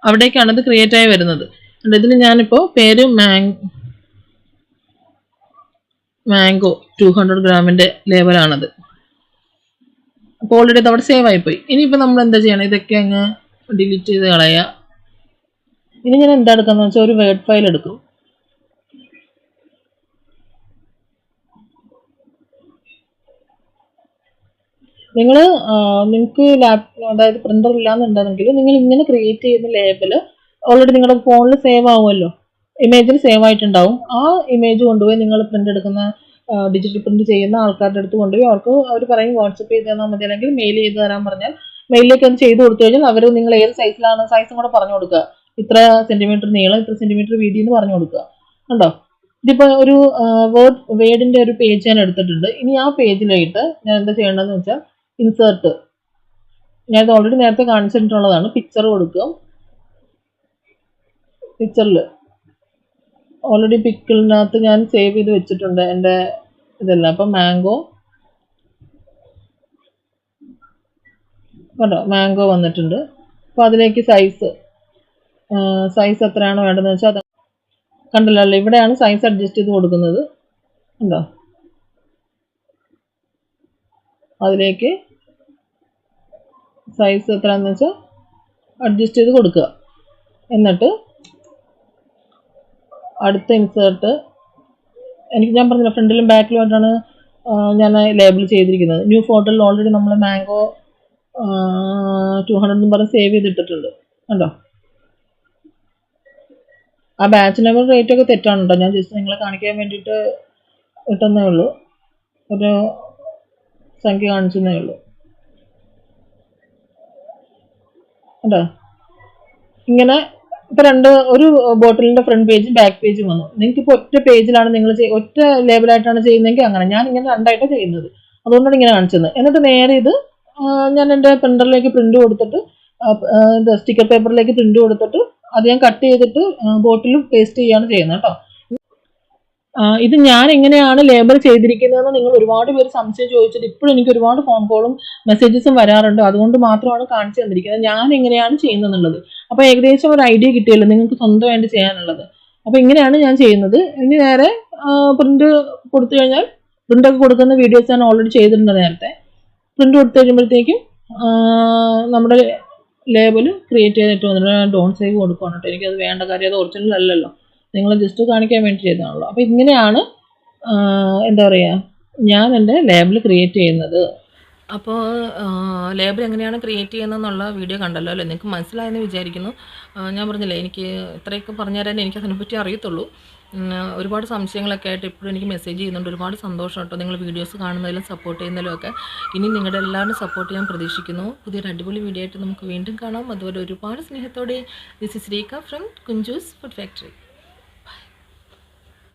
അവിടേക്കാണ് ഇത് ക്രിയേറ്റ് ആയി വരുന്നത്. ഇതിൽ ഞാനിപ്പോൾ പേര് മാങ് മാംഗോ ടു ഹൺഡ്രഡ് ഗ്രാമിന്റെ ലേബലാണത് അപ്പോൾ ഓൾറെഡി അവിടെ സേവ് ആയിപ്പോയി. ഇനിയിപ്പോൾ നമ്മൾ എന്താ ചെയ്യണം? ഇതൊക്കെ അങ്ങ് ഡിലീറ്റ് ചെയ്ത് കളയുക ഇനി ഞാൻ എന്താ എടുക്കാന്ന് വെച്ചാൽ ഒരു വേർഡ് ഫയൽ എടുക്കും. നിങ്ങൾ നിങ്ങൾക്ക് ലാപ്ടോപ്പ് അതായത് പ്രിന്റർ ഇല്ലാന്നുണ്ടെങ്കിൽ നിങ്ങൾ ഇങ്ങനെ ക്രിയേറ്റ് ചെയ്യുന്ന ലേബൽ ഓൾറെഡി നിങ്ങളുടെ ഫോണിൽ സേവ് ആവുമല്ലോ. ഇമേജിൽ സേവ് ആയിട്ടുണ്ടാവും. ആ ഇമേജ് കൊണ്ടുപോയി നിങ്ങൾ പ്രിന്റ് എടുക്കുന്ന ഡിജിറ്റൽ പ്രിന്റ് ചെയ്യുന്ന ആൾക്കാരുടെ അടുത്ത് കൊണ്ടുപോയി അവർക്ക് അവർ പറയും വാട്സപ്പ് ചെയ്ത് തന്നാൽ മതി. അല്ലെങ്കിൽ മെയിൽ ചെയ്ത് തരാൻ പറഞ്ഞാൽ മെയിലിലേക്ക് അത് ചെയ്ത് കൊടുത്തു കഴിഞ്ഞാൽ അവർ നിങ്ങൾ ഏത് സൈസിലാണ് സൈസും കൂടെ പറഞ്ഞു കൊടുക്കുക. ഇത്ര സെന്റിമീറ്റർ നീളം ഇത്ര സെന്റിമീറ്റർ വീതി എന്ന് പറഞ്ഞു കൊടുക്കുക. കണ്ടോ? ഇതിപ്പോൾ ഒരു വേർഡ് വേഡിന്റെ ഒരു പേജ് ഞാൻ എടുത്തിട്ടുണ്ട്. ഇനി ആ പേജിലായിട്ട് ഞാൻ എന്താ ചെയ്യേണ്ടതെന്ന് വെച്ചാൽ ഇൻസേർട്ട് ഞാനത് ഓൾറെഡി നേരത്തെ കാണിച്ചിട്ടുള്ളതാണ്. പിക്ചർ കൊടുക്കുക പിക്ചറിൽ. ഓൾറെഡി പിക്കിളിനകത്ത് ഞാൻ സേവ് ചെയ്ത് വെച്ചിട്ടുണ്ട് എന്റെ ഇതെല്ലാം. അപ്പം മാംഗോ കണ്ടോ? മാംഗോ വന്നിട്ടുണ്ട്. അപ്പോൾ അതിലേക്ക് സൈസ് സൈസ് എത്രയാണോ വേണ്ടതെന്ന് വെച്ചാൽ അത് കണ്ടല്ലോ ഇവിടെയാണ് സൈസ് അഡ്ജസ്റ്റ് ചെയ്ത് കൊടുക്കുന്നത്. ഉണ്ടോ അതിലേക്ക് സൈസ് എത്രയാണെന്ന് വെച്ചാൽ അഡ്ജസ്റ്റ് ചെയ്ത് കൊടുക്കുക. എന്നിട്ട് അടുത്ത ഇൻസേർട്ട് എനിക്ക് ഞാൻ പറഞ്ഞില്ല ഫ്രണ്ടിലും ബാക്കിലുമായിട്ടാണ് ഞാൻ ലേബിൾ ചെയ്തിരിക്കുന്നത്. ന്യൂ ഫോട്ടോയിൽ ഓൾറെഡി നമ്മൾ മാംഗോ ടു ഹൺഡ്രഡ് എന്ന് പറഞ്ഞ് സേവ് ചെയ്തിട്ടിട്ടുണ്ട്. കണ്ടോ? ആ ബാച്ച് നമ്പർ റേറ്റ് ഒക്കെ തെറ്റാണ് കേട്ടോ ഞാൻ ജസ്റ്റ് നിങ്ങളെ കാണിക്കാൻ വേണ്ടിയിട്ട് ഇട്ടെന്നേ ഉള്ളൂ. ഒരു സംഖ്യ കാണിച്ചെന്നേ ഉള്ളൂ. കേട്ടോ ഇങ്ങനെ ഇപ്പൊ രണ്ട് ഒരു ബോട്ടിലിന്റെ ഫ്രണ്ട് പേജും ബാക്ക് പേജും വന്നു. നിങ്ങൾക്ക് ഇപ്പോൾ ഒറ്റ പേജിലാണ് നിങ്ങൾ ഒറ്റ ലേബലായിട്ടാണ് ചെയ്യുന്നതെങ്കിൽ അങ്ങനെ. ഞാൻ ഇങ്ങനെ രണ്ടായിട്ടാണ് ചെയ്യുന്നത്. അതുകൊണ്ടാണ് ഇങ്ങനെ കാണിച്ചത്. എന്നിട്ട് നേരെ ഇത് ഞാൻ എന്റെ പ്രിന്ററിലേക്ക് പ്രിന്റ് കൊടുത്തിട്ട് സ്റ്റിക്കർ പേപ്പറിലേക്ക് പ്രിന്റ് കൊടുത്തിട്ട് അത് ഞാൻ കട്ട് ചെയ്തിട്ട് ബോട്ടിൽ പേസ്റ്റ് ചെയ്യാണ് ചെയ്യുന്നത് കേട്ടോ. ഇത് ഞാൻ എങ്ങനെയാണ് ലേബർ ചെയ്തിരിക്കുന്നതെന്ന് നിങ്ങൾ ഒരുപാട് പേര് സംശയം ചോദിച്ചിട്ട് ഇപ്പോഴും എനിക്ക് ഒരുപാട് ഫോൺ കോളും മെസ്സേജസും വരാറുണ്ട്. അതുകൊണ്ട് മാത്രമാണ് കാണിച്ചു തന്നിരിക്കുന്നത്. ഞാൻ എങ്ങനെയാണ് ചെയ്യുന്നതെന്നുള്ളത്. അപ്പോൾ ഏകദേശം ഒരു ഐഡിയ കിട്ടിയല്ലോ നിങ്ങൾക്ക് സ്വന്തമായിട്ട് ചെയ്യാനുള്ളത്. അപ്പോൾ ഇങ്ങനെയാണ് ഞാൻ ചെയ്യുന്നത്. ഇനി നേരെ പ്രിന്റ് കൊടുത്തു കഴിഞ്ഞാൽ പ്രിന്റ് ഒക്കെ കൊടുക്കുന്ന വീഡിയോസ് ഞാൻ ഓൾറെഡി ചെയ്തിട്ടുണ്ട് നേരത്തെ. പ്രിന്റ് കൊടുത്തു കഴിയുമ്പോഴത്തേക്കും നമ്മുടെ ലേബൽ ക്രിയേറ്റ് ചെയ്തിട്ട് വന്നിട്ട് ഡോൺ സേവ് കൊടുക്കണം കേട്ടോ. എനിക്കത് വേണ്ട കാര്യം അത് ഒറിജിനൽ അല്ലല്ലോ. നിങ്ങൾ ജസ്റ്റ് കാണിക്കാൻ വേണ്ടി ചെയ്തതാണല്ലോ. അപ്പോൾ ഇങ്ങനെയാണ് എന്താ പറയുക ഞാൻ എന്റെ ലേബൽ ക്രിയേറ്റ് ചെയ്യുന്നത്. അപ്പോൾ ലേബൽ എങ്ങനെയാണ് ക്രിയേറ്റ് ചെയ്യുന്നതെന്നുള്ള വീഡിയോ കണ്ടല്ലോ അല്ലേ? നിങ്ങൾക്ക് മനസ്സിലായെന്ന് വിചാരിക്കുന്നു. ഞാൻ പറഞ്ഞില്ലേ എനിക്ക് ഇത്രയൊക്കെ പറഞ്ഞു തരാൻ എനിക്ക് അതിനെപ്പറ്റി അറിയത്തുള്ളൂ. ഒരുപാട് സംശയങ്ങളൊക്കെ ആയിട്ട് ഇപ്പോഴും എനിക്ക് മെസ്സേജ് ചെയ്യുന്നുണ്ട്. ഒരുപാട് സന്തോഷം കേട്ടോ നിങ്ങൾ വീഡിയോസ് കാണുന്നതിലും സപ്പോർട്ട് ചെയ്യുന്നതിലും ഒക്കെ. ഇനി നിങ്ങളുടെ എല്ലാവരും സപ്പോർട്ട് ചെയ്യാൻ പ്രതീക്ഷിക്കുന്നു. പുതിയൊരു അടിപൊളി വീഡിയോ ആയിട്ട് നമുക്ക് വീണ്ടും കാണാം. അതുപോലെ ഒരുപാട് സ്നേഹത്തോടെ this is Sreeka from Kunjoos food factory